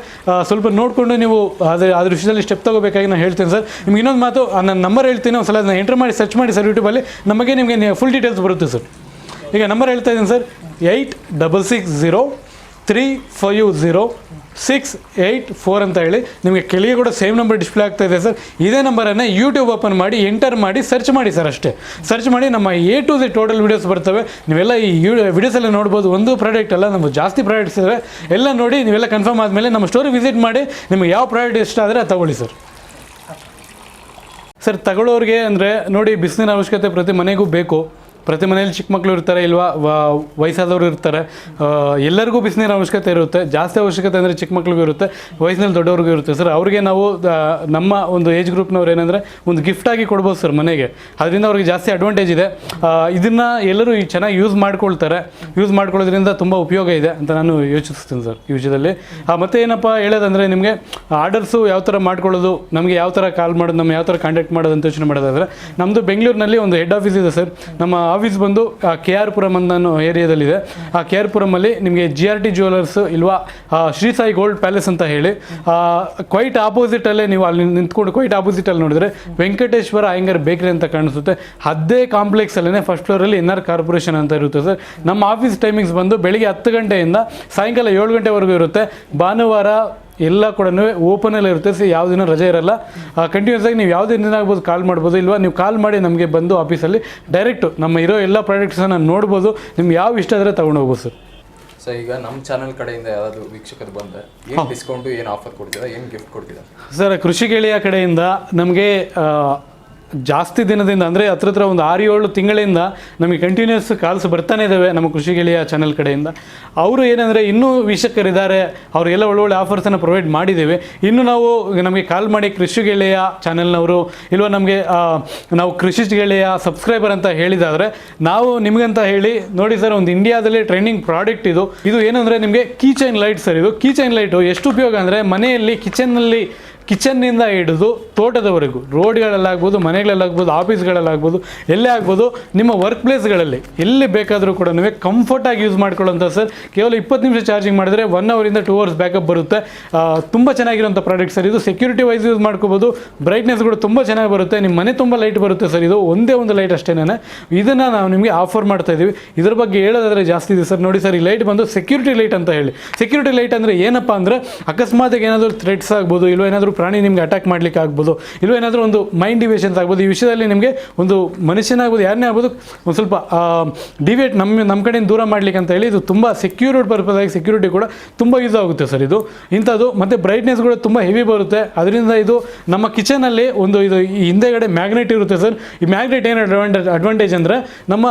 ಸ್ವಲ್ಪ ನೋಡಿಕೊಂಡು ನೀವು ಅದ್ರ ಅದ್ರ ವಿಷಯದಲ್ಲಿ ಸ್ಟೆಪ್ ತಗೋಬೇಕಾಗಿ ನಾನು ಹೇಳ್ತೇನೆ ಸರ್ ನಿಮ್ಗೆ ಇನ್ನೊಂದು ಮಾತು ನನ್ನ ನಂಬರ್ ಹೇಳ್ತೀನಿ, ಒಂದ್ಸಲ ಅದನ್ನ ಎಂಟರ್ ಮಾಡಿ ಸರ್ಚ್ ಮಾಡಿ ಸರ್ ಯೂಟ್ಯೂಬಲ್ಲಿ ನಮಗೆ ನಿಮಗೆ ಫುಲ್ ಡೀಟೇಲ್ಸ್ ಬರುತ್ತೆ ಸರ್. ಈಗ ನಂಬರ್ ಹೇಳ್ತಾ ಇದ್ದೀನಿ sir. Eight double six zero three five zero six eight four ಅಂತ ಹೇಳಿ ನಿಮಗೆ ಕೆಳಗೆ ಕೂಡ ಸೇಮ್ ನಂಬರ್ ಡಿಸ್ಪ್ಲೇ ಆಗ್ತಾ ಇದೆ ಸರ್. ಇದೇ ನಂಬರನ್ನು ಯೂಟ್ಯೂಬ್ ಓಪನ್ ಮಾಡಿ ಎಂಟರ್ ಮಾಡಿ ಸರ್ಚ್ ಮಾಡಿ ಸರ್ ಅಷ್ಟೇ. ಸರ್ಚ್ ಮಾಡಿ ನಮ್ಮ A to the total videos ಬರ್ತವೆ. ನೀವೆಲ್ಲ ಈ ವಿಡಿಯೋಸಲ್ಲಿ ನೋಡ್ಬೋದು. ಒಂದು ಪ್ರಾಡಕ್ಟ್ ಅಲ್ಲ ನಮ್ಮ ಜಾಸ್ತಿ ಪ್ರಾಡಕ್ಟ್ಸ್ ಇವೆ ಎಲ್ಲ ನೋಡಿ, ನೀವೆಲ್ಲ ಕನ್ಫರ್ಮ್ ಆದಮೇಲೆ ನಮ್ಮ ಸ್ಟೋರಿ ವಿಸಿಟ್ ಮಾಡಿ, ನಿಮಗೆ ಯಾವ ಪ್ರಾಡಕ್ಟ್ ಇಷ್ಟ ಆದರೆ ಅದು ತಗೊಳ್ಳಿ ಸರ್. ಸರ್, ತಗೊಳ್ಳೋರಿಗೆ ಅಂದರೆ ನೋಡಿ ಬಿಸಿಲಿನ ಅವಶ್ಯಕತೆ ಪ್ರತಿ ಮನೆಗೂ ಬೇಕು. ಪ್ರತಿ ಮನೆಯಲ್ಲಿ ಚಿಕ್ಕ ಮಕ್ಕಳು ಇರ್ತಾರೆ ಇಲ್ವಾ? ವಯಸ್ಸಾದವರು ಇರ್ತಾರೆ. ಎಲ್ಲರಿಗೂ ಬಿಸಿನೀರು ಅವಶ್ಯಕತೆ ಇರುತ್ತೆ. ಜಾಸ್ತಿ ಅವಶ್ಯಕತೆ ಅಂದರೆ ಚಿಕ್ಕ ಮಕ್ಳಿಗೂ ಇರುತ್ತೆ. ವಯಸ್ಸಿನಲ್ಲಿ ದೊಡ್ಡವ್ರಿಗೂ ಇರುತ್ತೆ. ಸರ್, ಅವ್ರಿಗೆ ನಾವು ನಮ್ಮ ಒಂದು ಏಜ್ ಗ್ರೂಪ್ನವ್ರು ಏನಂದರೆ ಒಂದು ಗಿಫ್ಟಾಗಿ ಕೊಡ್ಬೋದು ಸರ್ ಮನೆಗೆ. ಅದರಿಂದ ಅವ್ರಿಗೆ ಜಾಸ್ತಿ ಅಡ್ವಾಂಟೇಜ್ ಇದೆ. ಇದನ್ನು ಎಲ್ಲರೂ ಚೆನ್ನಾಗಿ ಯೂಸ್ ಮಾಡ್ಕೊಳ್ತಾರೆ. ಯೂಸ್ ಮಾಡ್ಕೊಳ್ಳೋದ್ರಿಂದ ತುಂಬ ಉಪಯೋಗ ಇದೆ ಅಂತ ನಾನು ಯೋಚಿಸ್ತೀನಿ ಸರ್ ಈ ವಿಷಯದಲ್ಲಿ. ಮತ್ತೆ ಏನಪ್ಪ ಹೇಳೋದಂದರೆ ನಿಮಗೆ ಆರ್ಡರ್ಸು ಯಾವ ಥರ ಮಾಡ್ಕೊಳ್ಳೋದು, ನಮಗೆ ಯಾವ ಥರ ಕಾಲ್ ಮಾಡೋದು ನಮ್ಮ ಯಾವ ಥರ ಕಾಂಟ್ಯಾಕ್ಟ್ ಮಾಡೋದು ಅಂತ ಯೋಚನೆ ಮಾಡೋದಾದ್ರೆ ನಮ್ಮದು ಬೆಂಗಳೂರಿನಲ್ಲಿ ಒಂದು ಹೆಡ್ ಆಫೀಸ್ ಇದೆ ಸರ್. ನಮ್ಮ ಆಫೀಸ್ ಬಂದು ಕೆ ಆರ್ ಪುರಂ ಅನ್ನೋ ಏರಿಯಾದಲ್ಲಿದೆ. ಆ, ಕೆ ಆರ್ ಪುರಮಲ್ಲಿ ನಿಮಗೆ ಜಿ ಆರ್ ಟಿ ಜ್ಯುವೆಲರ್ಸ್ ಇಲ್ವಾ ಶ್ರೀ ಸಾಯಿ ಗೋಲ್ಡ್ ಪ್ಯಾಲೇಸ್ ಅಂತ ಹೇಳಿ ಕ್ವೈಟ್ ಆಪೋಸಿಟಲ್ಲೇ ನೀವು ಅಲ್ಲಿ ನಿಂತ್ಕೊಂಡು ಕ್ವೈಟ್ ಆಪೋಸಿಟಲ್ಲಿ ನೋಡಿದ್ರೆ ವೆಂಕಟೇಶ್ವರ ಅಯ್ಯಂಗರ್ ಬೇಕರಿ ಅಂತ ಕಾಣಿಸುತ್ತೆ. ಅದೇ ಕಾಂಪ್ಲೆಕ್ಸಲ್ಲೇ ಫಸ್ಟ್ ಫ್ಲೋರಲ್ಲಿ ಎನ್ ಆರ್ ಕಾರ್ಪೊರೇಷನ್ ಅಂತ ಇರುತ್ತೆ ಸರ್. ನಮ್ಮ ಆಫೀಸ್ ಟೈಮಿಂಗ್ಸ್ ಬಂದು ಬೆಳಿಗ್ಗೆ ಹತ್ತು ಗಂಟೆಯಿಂದ ಸಾಯಂಕಾಲ ಏಳು ಗಂಟೆವರೆಗೂ ಇರುತ್ತೆ. ಭಾನುವಾರ ಎಲ್ಲ ಕೂಡ ಓಪನಲ್ಲಿ ಇರುತ್ತೆ. ಸೊ ಯಾವ ದಿನ ರಜೆ ಇರಲ್ಲ. ಕಂಟಿನ್ಯೂಸ್ ಆಗಿ ನೀವು ಯಾವುದೇ ದಿನ ಆಗ್ಬೋದು ಕಾಲ್ ಮಾಡ್ಬೋದು ಇಲ್ವಾ? ನೀವು ಕಾಲ್ ಮಾಡಿ ನಮಗೆ ಬಂದು ಆಫೀಸಲ್ಲಿ ಡೈರೆಕ್ಟು ನಮ್ಮ ಇರೋ ಎಲ್ಲ ಪ್ರಾಡಕ್ಟ್ಸನ್ನು ನೋಡ್ಬೋದು. ನಿಮ್ಗೆ ಯಾವ ಇಷ್ಟ ಆದರೆ ತೊಗೊಂಡು ಹೋಗ್ಬೋದು ಸರ್ ಸೊ ಈಗ ನಮ್ಮ ಚಾನಲ್ ಕಡೆಯಿಂದ ಯಾರಾದರೂ ವೀಕ್ಷಕರು ಬಂದರೆ ಏನು ಡಿಸ್ಕೌಂಟು ಏನು ಆಫರ್ ಕೊಡ್ತೀರಾ? ಏನು ಗಿಫ್ಟ್ ಕೊಡ್ತೀರಾ? ಸರ್ ಕೃಷಿ ಗೆಳೆಯ ಕಡೆಯಿಂದ ನಮಗೆ ಜಾಸ್ತಿ ದಿನದಿಂದ, ಅಂದರೆ ಹತ್ರ ಹತ್ರ ಒಂದು ಆರು ಏಳು ತಿಂಗಳಿಂದ ನಮಗೆ ಕಂಟಿನ್ಯೂಸ್ ಕಾಲ್ಸ್ ಬರ್ತಾನೆ ಇದ್ದಾವೆ ನಮ್ಮ ಕೃಷಿ ಗೆಳೆಯ ಚಾನಲ್ ಕಡೆಯಿಂದ. ಅವರು ಏನಂದರೆ ಇನ್ನೂ ವೀಕ್ಷಕರಿದ್ದಾರೆ, ಅವರಿಗೆಲ್ಲ ಒಳ್ಳೊಳ್ಳೆ ಆಫರ್ಸನ್ನು ಪ್ರೊವೈಡ್ ಮಾಡಿದ್ದೇವೆ. ಇನ್ನು ನಾವು ನಮಗೆ ಕಾಲ್ ಮಾಡಿ ಕೃಷಿ ಗೆಳೆಯ ಚಾನೆಲ್ನವರು ಇಲ್ವ ನಮಗೆ ನಾವು ಕೃಷಿ ಗೆಳೆಯ ಸಬ್ಸ್ಕ್ರೈಬರ್ ಅಂತ ಹೇಳಿದಾದರೆ, ನಾವು ನಿಮಗಂತ ಹೇಳಿ, ನೋಡಿ ಸರ್ ಒಂದು ಇಂಡಿಯಾದಲ್ಲಿ ಟ್ರೆಂಡಿಂಗ್ ಪ್ರಾಡಕ್ಟ್ ಇದು. ಇದು ಏನಂದರೆ ನಿಮಗೆ ಕೀಚೈನ್ ಲೈಟ್ ಸರ್ ಇದು ಕೀಚೈನ್ ಲೈಟು ಎಷ್ಟು ಉಪಯೋಗ ಅಂದರೆ ಮನೆಯಲ್ಲಿ ಕಿಚನ್ನಲ್ಲಿ ಕಿಚನ್ನಿಂದ ಹಿಡಿದು ತೋಟದವರೆಗೂ, ರೋಡ್ಗಳಲ್ಲಾಗ್ಬೋದು, ಮನೆಗಳಲ್ಲಾಗ್ಬೋದು, ಆಫೀಸ್ಗಳಲ್ಲಾಗ್ಬೋದು, ಎಲ್ಲೇ ಆಗ್ಬೋದು, ನಿಮ್ಮ ವರ್ಕ್ ಪ್ಲೇಸ್ಗಳಲ್ಲಿ ಎಲ್ಲಿ ಬೇಕಾದರೂ ಕೂಡ ನೀವು ಕಂಫರ್ಟಾಗಿ ಯೂಸ್ ಮಾಡ್ಕೊಳ್ಳೋಂಥ ಸರ್. ಕೇವಲ ಇಪ್ಪತ್ತು ನಿಮಿಷ ಚಾರ್ಜಿಂಗ್ ಮಾಡಿದರೆ ಒನ್ ಅವರಿಂದ ಟೂ ಅವರ್ಸ್ ಬ್ಯಾಕಪ್ ಬರುತ್ತೆ. ತುಂಬ ಚೆನ್ನಾಗಿರೋಂಥ ಪ್ರಾಡಕ್ಟ್ ಸರ್. ಇದು ಸೆಕ್ಯೂರಿಟಿ ವೈಸ್ ಯೂಸ್ ಮಾಡ್ಕೋಬೋದು. ಬ್ರೈಟ್ನೆಸ್ ಕೂಡ ತುಂಬ ಚೆನ್ನಾಗಿ ಬರುತ್ತೆ. ನಿಮ್ಮ ಮನೆ ತುಂಬ ಲೈಟ್ ಬರುತ್ತೆ ಸರ್. ಇದು ಒಂದೇ ಒಂದು ಲೈಟ್ ಅಷ್ಟೇನೆ ಇದನ್ನು ನಾವು ನಿಮಗೆ ಆಫರ್ ಮಾಡ್ತಾ ಇದ್ದೀವಿ ಇದ್ರ ಬಗ್ಗೆ ಹೇಳೋದಾದ್ರೆ ಜಾಸ್ತಿ ಇದೆ ಸರ್. ನೋಡಿ ಸರ್, ಈ ಲೈಟ್ ಬಂದು ಸೆಕ್ಯೂರಿಟಿ ಲೈಟ್ ಅಂತ ಹೇಳಿ. ಸೆಕ್ಯೂರಿಟಿ ಲೈಟ್ ಅಂದರೆ ಏನಪ್ಪ ಅಂದರೆ ಅಕಸ್ಮಾತ್ ಏನಾದರೂ ಥ್ರೆಡ್ಸ್ ಆಗ್ಬೋದು ಇಲ್ಲೋ ಏನಾದರೂ ಪ್ರಾಣಿ ನಿಮ್ಗೆ ಅಟ್ಯಾಕ್ ಮಾಡ್ಲಿಕ್ಕೆ ಆಗ್ಬೋದು. ಇಲ್ಲವೇನಾದರೂ ಒಂದು ಮೈಂಡ್ ಡಿವಿಷನ್ ಆಗ್ಬೋದು. ಈ ವಿಷಯದಲ್ಲಿ ನಿಮಗೆ ಒಂದು ಮನುಷ್ಯನಾಗ್ಬೋದು ಯಾರನ್ನೇ ಆಗ್ಬೋದು, ಒಂದು ಸ್ವಲ್ಪ ಡಿವಿಯೇಟ್ ನಮ್ಮ ನಮ್ಮ ಕಡೆಯಿಂದ ದೂರ ಮಾಡ್ಲಿಕ್ಕೆ ಅಂತ ಹೇಳಿ ಇದು ತುಂಬ ಸೆಕ್ಯೂರಿಡ್ ಪರ್ಪಸ್ ಆಗಿ ಸೆಕ್ಯೂರಿಟಿ ಕೂಡ ತುಂಬ ಯೂಸ್ ಆಗುತ್ತೆ ಸರ್ ಇದು. ಇಂಥದ್ದು ಮತ್ತು ಬ್ರೈಟ್ನೆಸ್ ಕೂಡ ತುಂಬ ಹೆವಿ ಬರುತ್ತೆ. ಅದರಿಂದ ಇದು ನಮ್ಮ ಕಿಚನಲ್ಲಿ ಒಂದು ಇದು ಈ ಹಿಂದೆಗಡೆ ಮ್ಯಾಗ್ನೆಟ್ ಇರುತ್ತೆ ಸರ್. ಈ ಮ್ಯಾಗ್ನೆಟ್ ಏನು ಅಡ್ವಾಂಟೇಜ್ ಅಡ್ವಾಂಟೇಜ್ ಅಂದರೆ ನಮ್ಮ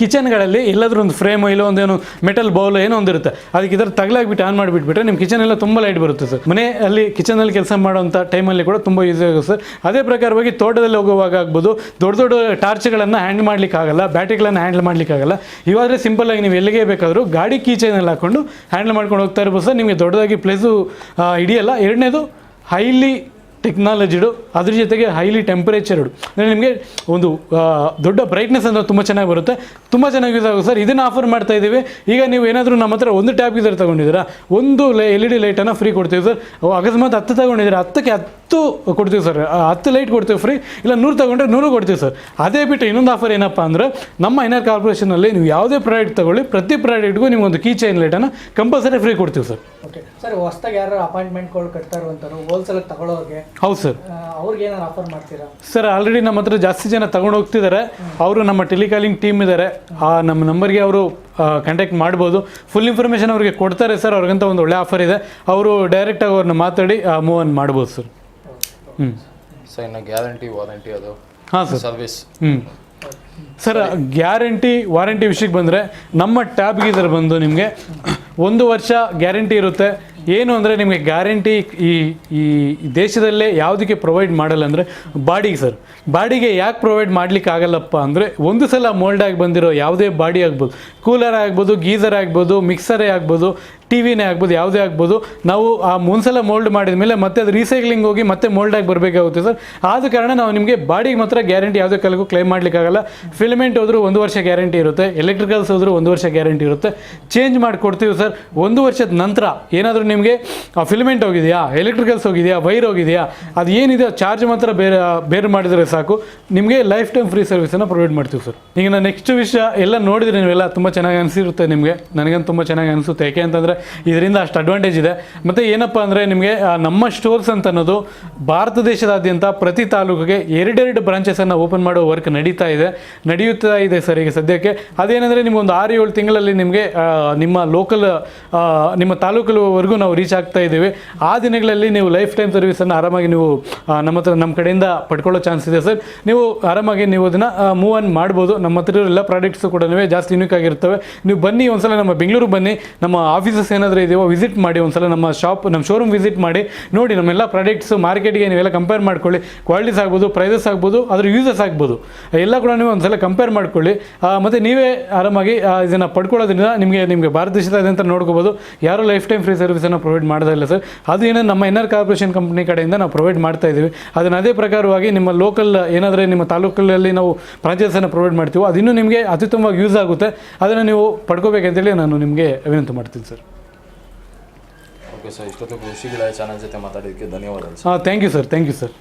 ಕಿಚನ್ಗಳಲ್ಲಿ ಎಲ್ಲಾದರೂ ಒಂದು ಫ್ರೇಮು ಇಲ್ಲ ಒಂದೇನು ಮೆಟಲ್ ಬೌಲ್ ಏನೋ ಒಂದಿರುತ್ತೆ ಅದಕ್ಕೆ ಇದರ ತಗಲಾಗ್ಬಿಟ್ಟು ಆನ್ ಮಾಡಿಬಿಟ್ಬಿಟ್ರೆ ನಿಮ್ಮ ಕಿಚನ್ ಎಲ್ಲ ತುಂಬ ಲೈಟ್ ಬರುತ್ತೆ ಸರ್. ಮನೆಯಲ್ಲಿ ಕಿಚನಲ್ಲಿ ಕೆಲಸ ಮಾಡೋಂಥ ಟೈಮಲ್ಲಿ ಕೂಡ ತುಂಬ ಯೂಸ್ ಆಗುತ್ತೆ ಸರ್. ಅದೇ ಪ್ರಕಾರವಾಗಿ ತೋಟದಲ್ಲಿ ಹೋಗುವಾಗ ಆಗ್ಬೋದು, ದೊಡ್ಡ ದೊಡ್ಡ ಟಾರ್ಚ್ಗಳನ್ನು ಹ್ಯಾಂಡ್ ಮಾಡಲಿಕ್ಕಾಗಲ್ಲ ಬ್ಯಾಟ್ರಿಗಳನ್ನು ಹ್ಯಾಂಡಲ್ ಮಾಡಲಿಕ್ಕಾಗಲ್ಲ. ಇವಾದರೆ ಸಿಂಪಲ್ಲಾಗಿ ನೀವು ಎಲ್ಲಿಗೆ ಬೇಕಾದರೂ ಗಾಡಿ ಕೀಚೈನಲ್ಲಿ ಹಾಕ್ಕೊಂಡು ಹ್ಯಾಂಡಲ್ ಮಾಡ್ಕೊಂಡು ಹೋಗ್ತಾ ಇರ್ಬೋದು ಸರ್. ನಿಮಗೆ ದೊಡ್ಡದಾಗಿ ಪ್ಲೇಸು ಹಿಡಿಯಲ್ಲ ಎರಡನೇದು ಹೈಲಿ ಟೆಕ್ನಾಲಜಿಡು ಅದ್ರ ಜೊತೆಗೆ ಹೈಲಿ ಟೆಂಪರೇಚರ್ಡು ಅಂದರೆ ನಿಮಗೆ ಒಂದು ದೊಡ್ಡ ಬ್ರೈಟ್ನೆಸ್ ಅಂದರೆ ತುಂಬ ಚೆನ್ನಾಗಿ ಬರುತ್ತೆ. ತುಂಬ ಚೆನ್ನಾಗಿ ಯೂಸ್ ಆಗುತ್ತೆ. ಸರ್, ಇದನ್ನು ಆಫರ್ ಮಾಡ್ತಾ ಇದ್ದೀವಿ. ಈಗ ನೀವು ಏನಾದರೂ ನಮ್ಮ ಹತ್ರ ಒಂದು ಟ್ಯಾಬ್ ಗೀಸರ್ ತೊಗೊಂಡಿದ್ದೀರಾ, ಒಂದು ಲೈ ಎಲ್ ಇ ಡಿ ಲೈಟನ್ನು ಫ್ರೀ ಕೊಡ್ತೀವಿ, ಸರ್. ಅಕಸ್ಮಾತ್ ಹತ್ತು ತೊಗೊಂಡಿದ್ದೀರಾ, ಹತ್ತಕ್ಕೆ ಹತ್ತು ಕೊಡ್ತೀವಿ ಸರ್. ಹತ್ತು ಲೈಟ್ ಕೊಡ್ತೀವಿ ಫ್ರೀ ಇಲ್ಲ ನೂರು ತಗೊಂಡ್ರೆ ನೂರು ಕೊಡ್ತೀವಿ ಸರ್. ಅದೇ ಬಿಟ್ಟು ಇನ್ನೊಂದು ಆಫರ್ ಏನಪ್ಪ ಅಂದರೆ ನಮ್ಮ ಎನ್ ಆರ್ ಕಾರ್ಪೊರೇಷನಲ್ಲಿ ನೀವು ಯಾವುದೇ ಪ್ರಾಡಕ್ಟ್ ತಗೊಳ್ಳಿ ಪ್ರತಿ ಪ್ರಾಡಕ್ಟ್ಗೂ ನೀವು ಒಂದು ಕೀ ಚೈನ್ ಲೈಟನ್ನು ಕಂಪಲ್ಸರಿ ಫ್ರೀ ಕೊಡ್ತೀವಿ ಸರ್. ಓಕೆ ಸರ್ ಹೊಸ್ದಾಗಿ ಯಾರು ಅಪಾಯಿಂಟ್ಮೆಂಟ್ಗಳು ಕಟ್ತಾರೋ ಅಂತಾರೋ ಹೋಲ್ಸೇಲ್ ತಗೊಳ್ಳೋರಿಗೆ ಹೌದು ಸರ್. ಅವ್ರಿಗೆ ಏನಾರು ಆಫರ್ ಮಾಡ್ತೀರಾ? ಸರ್ ಆಲ್ರೆಡಿ ನಮ್ಮ ಹತ್ರ ಜಾಸ್ತಿ ಜನ ತಗೊಂಡು ಹೋಗ್ತಿದ್ದಾರೆ ಅವರು ನಮ್ಮ ಟೆಲಿಕಾಲಿಂಗ್ ಟೀಮ್ ಇದ್ದಾರೆ ಆ ನಮ್ಮ ನಂಬರ್ಗೆ ಅವರು ಕಾಂಟ್ಯಾಕ್ಟ್ ಮಾಡ್ಬೋದು. ಫುಲ್ ಇನ್ಫಾರ್ಮೇಷನ್ ಅವ್ರಿಗೆ ಕೊಡ್ತಾರೆ ಸರ್. ಅವ್ರಿಗಂತ ಒಂದು ಒಳ್ಳೆ ಆಫರ್ ಇದೆ. ಅವರು ಡೈರೆಕ್ಟಾಗಿ ಅವ್ರನ್ನ ಮಾತಾಡಿ ಮೂವ್ ಆನ್ ಮಾಡ್ಬೋದು ಸರ್. ಸೊ ಇನ್ನು ಗ್ಯಾರಂಟಿ ವಾರಂಟಿ ಅದು. ಹಾಂ ಸರ್. ಸರ್ವಿಸ್ ಹ್ಞೂ ಸರ್ ಗ್ಯಾರಂಟಿ ವಾರಂಟಿ ವಿಷಯಕ್ಕೆ ಬಂದರೆ ನಮ್ಮ ಟ್ಯಾಬ್ ಇದ್ರೆ ಬಂದು ನಿಮಗೆ ಒಂದು ವರ್ಷ ಗ್ಯಾರಂಟಿ ಇರುತ್ತೆ. ಏನು ಅಂದರೆ ನಿಮಗೆ ಗ್ಯಾರಂಟಿ ಈ ಈ ದೇಶದಲ್ಲೇ ಯಾವುದಕ್ಕೆ ಪ್ರೊವೈಡ್ ಮಾಡಲ್ಲ ಅಂದರೆ ಬಾಡಿಗೆ ಸರ್. ಬಾಡಿಗೆ ಯಾಕೆ ಪ್ರೊವೈಡ್ ಮಾಡ್ಲಿಕ್ಕೆ ಆಗಲ್ಲಪ್ಪ ಅಂದರೆ ಒಂದು ಸಲ ಮೋಲ್ಡ್ ಆಗಿ ಬಂದಿರೋ ಯಾವುದೇ ಬಾಡಿ ಆಗ್ಬೋದು. ಕೂಲರ್ ಆಗ್ಬೋದು ಗೀಸರ್ ಆಗ್ಬೋದು ಮಿಕ್ಸರೇ ಆಗ್ಬೋದು ಟಿ ವಿನೇ ಆಗ್ಬೋದು, ಯಾವುದೇ ಆಗ್ಬೋದು, ನಾವು ಆ ಒಂದ್ಸಲ ಮೋಲ್ಡ್ ಮಾಡಿದ ಮೇಲೆ ಮತ್ತೆ ಅದು ರೀಸೈಕ್ಲಿಂಗ್ ಹೋಗಿ ಮತ್ತೆ ಮೋಲ್ಡ್ ಆಗಿ ಬರಬೇಕಾಗುತ್ತೆ ಸರ್. ಆದ ಕಾರಣ ನಾವು ನಿಮಗೆ ಬಾಡಿಗೆ ಮಾತ್ರ ಗ್ಯಾರಂಟಿ ಯಾವುದೇ ಕಾಲಕ್ಕೂ ಕ್ಲೇಮ್ ಮಾಡಲಿಕ್ಕಾಗಲ್ಲ. ಫಿಲಿಮೆಂಟ್ ಹೋದರೂ ಒಂದು ವರ್ಷ ಗ್ಯಾರಂಟಿ ಇರುತ್ತೆ ಎಲೆಕ್ಟ್ರಿಕಲ್ಸ್ ಹೋದರೂ ಒಂದು ವರ್ಷ ಗ್ಯಾರಂಟಿ ಇರುತ್ತೆ. ಚೇಂಜ್ ಮಾಡಿಕೊಡ್ತೀವಿ ಸರ್. ಒಂದು ವರ್ಷದ ನಂತರ ಏನಾದರೂ ನಿಮಗೆ ಫಿಲಿಮೆಂಟ್ ಹೋಗಿದೆಯಾ ಎಲೆಕ್ಟ್ರಿಕಲ್ಸ್ ಹೋಗಿದೆಯಾ ವೈರ್ ಹೋಗಿದೆಯಾ, ಅದು ಏನಿದೆ ಚಾರ್ಜ್ ಮಾತ್ರ ಬೇರೆ ಬೇರೆ ಮಾಡಿದರೆ ಸಾಕು. ನಿಮಗೆ ಲೈಫ್ ಟೈಮ್ ಫ್ರೀ ಸರ್ವಿಸನ್ನು ಪ್ರೊವೈಡ್ ಮಾಡ್ತೀವಿ ಸರ್. ಈಗ ನಾನು ನೆಕ್ಸ್ಟ್ ವಿಷಯ ಎಲ್ಲ ನೋಡಿದ್ರೆ ನೀವೆಲ್ಲ ತುಂಬ ಚೆನ್ನಾಗಿ ಅನಿಸಿರುತ್ತೆ ನಿಮಗೆ. ನನಗಂತೂ ತುಂಬ ಚೆನ್ನಾಗಿ ಅನಿಸುತ್ತೆ. ಯಾಕೆ ಅಂತಂದರೆ ಇದರಿಂದ ಅಷ್ಟು ಅಡ್ವಾಂಟೇಜ್ ಇದೆ. ಮತ್ತು ಏನಪ್ಪ ಅಂದರೆ ನಿಮಗೆ ನಮ್ಮ ಸ್ಟೋರ್ಸ್ ಅಂತ ಅನ್ನೋದು ಭಾರತ ದೇಶದಾದ್ಯಂತ ಪ್ರತಿ ತಾಲೂಕಿಗೆ ಎರಡೆರಡು ಬ್ರಾಂಚಸನ್ನು ಓಪನ್ ಮಾಡೋ ವರ್ಕ್ ನಡೀತಾ ಇದೆ. ನಡೆಯುತ್ತಾ ಇದೆ ಸರ್ ಈಗ ಸದ್ಯಕ್ಕೆ. ಅದೇನೆಂದರೆ ನಿಮ್ಗೊಂದು ಆರು ಏಳು ತಿಂಗಳಲ್ಲಿ ನಿಮಗೆ ನಿಮ್ಮ ಲೋಕಲ್ ನಿಮ್ಮ ತಾಲೂಕುವರೆಗೂ ನಾವು ರೀಚ್ ಆಗ್ತಾ ಇದ್ದೀವಿ. ಆ ದಿನಗಳಲ್ಲಿ ನೀವು ಲೈಫ್ ಟೈಮ್ ಸರ್ವಿಸನ್ನು ಆರಾಮಾಗಿ ನೀವು ನಮ್ಮ ಹತ್ರ, ನಮ್ಮ ಕಡೆಯಿಂದ ಪಡ್ಕೊಳ್ಳೋ ಚಾನ್ಸ್ ಇದೆ ಸರ್. ನೀವು ಆರಾಮಾಗಿ ನೀವು ಅದನ್ನು ಮೂವ್ ಆನ್ ಮಾಡ್ಬೋದು. ನಮ್ಮ ಹತ್ರ ಎಲ್ಲ ಪ್ರಾಡಕ್ಟ್ಸು ಕೂಡ ಜಾಸ್ತಿ ಯೂನಿಕ್ ಆಗಿರ್ತವೆ. ನೀವು ಬನ್ನಿ ಒಂದ್ಸಲ ನಮ್ಮ ಬೆಂಗಳೂರು ಬನ್ನಿ. ನಮ್ಮ ಆಫೀಸಸ್ ಏನಾದರೂ ಇದೆಯೋ ವಿಸಿಟ್ ಮಾಡಿ ಒಂದು ಸಲ ನಮ್ಮ ಶಾಪ್ ನಮ್ಮ ಶೋರೂಮ್ ವಿಸಿಟ್ ಮಾಡಿ, ನೋಡಿ ನಮ್ಮೆಲ್ಲ ಪ್ರಾಡಕ್ಟ್ಸ್ ಮಾರ್ಕೆಟ್ಗೆ ನೀವೆಲ್ಲ ಕಂಪೇರ್ ಮಾಡ್ಕೊಳ್ಳಿ. ಕ್ವಾಲಿಟೀಸ್ ಆಗ್ಬೋದು ಪ್ರೈಸಸ್ ಆಗ್ಬೋದು ಅದ್ರ ಯೂಸಸ್ ಆಗ್ಬೋದು. ಎಲ್ಲ ಕೂಡ ನೀವು ಒಂದ್ಸಲ ಕಂಪೇರ್ ಮಾಡ್ಕೊಳ್ಳಿ. ಮತ್ತು ನೀವೇ ಆರಾಮಾಗಿ ಇದನ್ನು ಪಡ್ಕೊಳ್ಳೋದ್ರಿಂದ ನಿಮಗೆ ನಿಮಗೆ ಭಾರತ ದೇಶದಾದ್ಯಂತ ನೋಡ್ಕೋಬೋದು. ಯಾರು ಲೈಫ್ ಟೈಮ್ ಫ್ರೀ ಸರ್ವಿಸನ್ನು ಪ್ರೊವೈಡ್ ಮಾಡ್ತಾ ಇಲ್ಲ ಸರ್. ಅದು ಏನೋ ನಮ್ಮ ಎನ್ ಕಾರ್ಪೊರೇಷನ್ ಕಂಪ್ನಿ ಕಡೆಯಿಂದ ನಾವು ಪ್ರೊವೈಡ್ ಮಾಡ್ತಾ ಇದ್ದೀವಿ ಅದನ್ನು ಅದೇ ಪ್ರಕಾರವಾಗಿ ನಿಮ್ಮ ಲೋಕಲ್ ಏನಾದರೆ ನಿಮ್ಮ ತಾಲೂಕಲ್ಲಿ ನಾವು ಫ್ರಾಂಚೈಸನ್ನು ಪ್ರೊವೈಡ್ ಮಾಡ್ತೀವೋ, ಅದಿನ್ನೂ ನಿಮಗೆ ಅತ್ಯುತ್ತಮವಾಗಿ ಯೂಸ್ ಆಗುತ್ತೆ. ಅದನ್ನು ನೀವು ಪಡ್ಕೋಬೇಕಂತೇಳಿ ನಾನು ನಿಮಗೆ ವಿನಂತಿ ಮಾಡ್ತೀನಿ ಸರ್. ಓಕೆ ಸರ್ ಇಷ್ಟೊತ್ತು ಕೃಷಿಗಳ ಚಾನಲ್ ಜೊತೆ ಮಾತಾಡೋದಕ್ಕೆ ಧನ್ಯವಾದಗಳು thank you sir thank you sir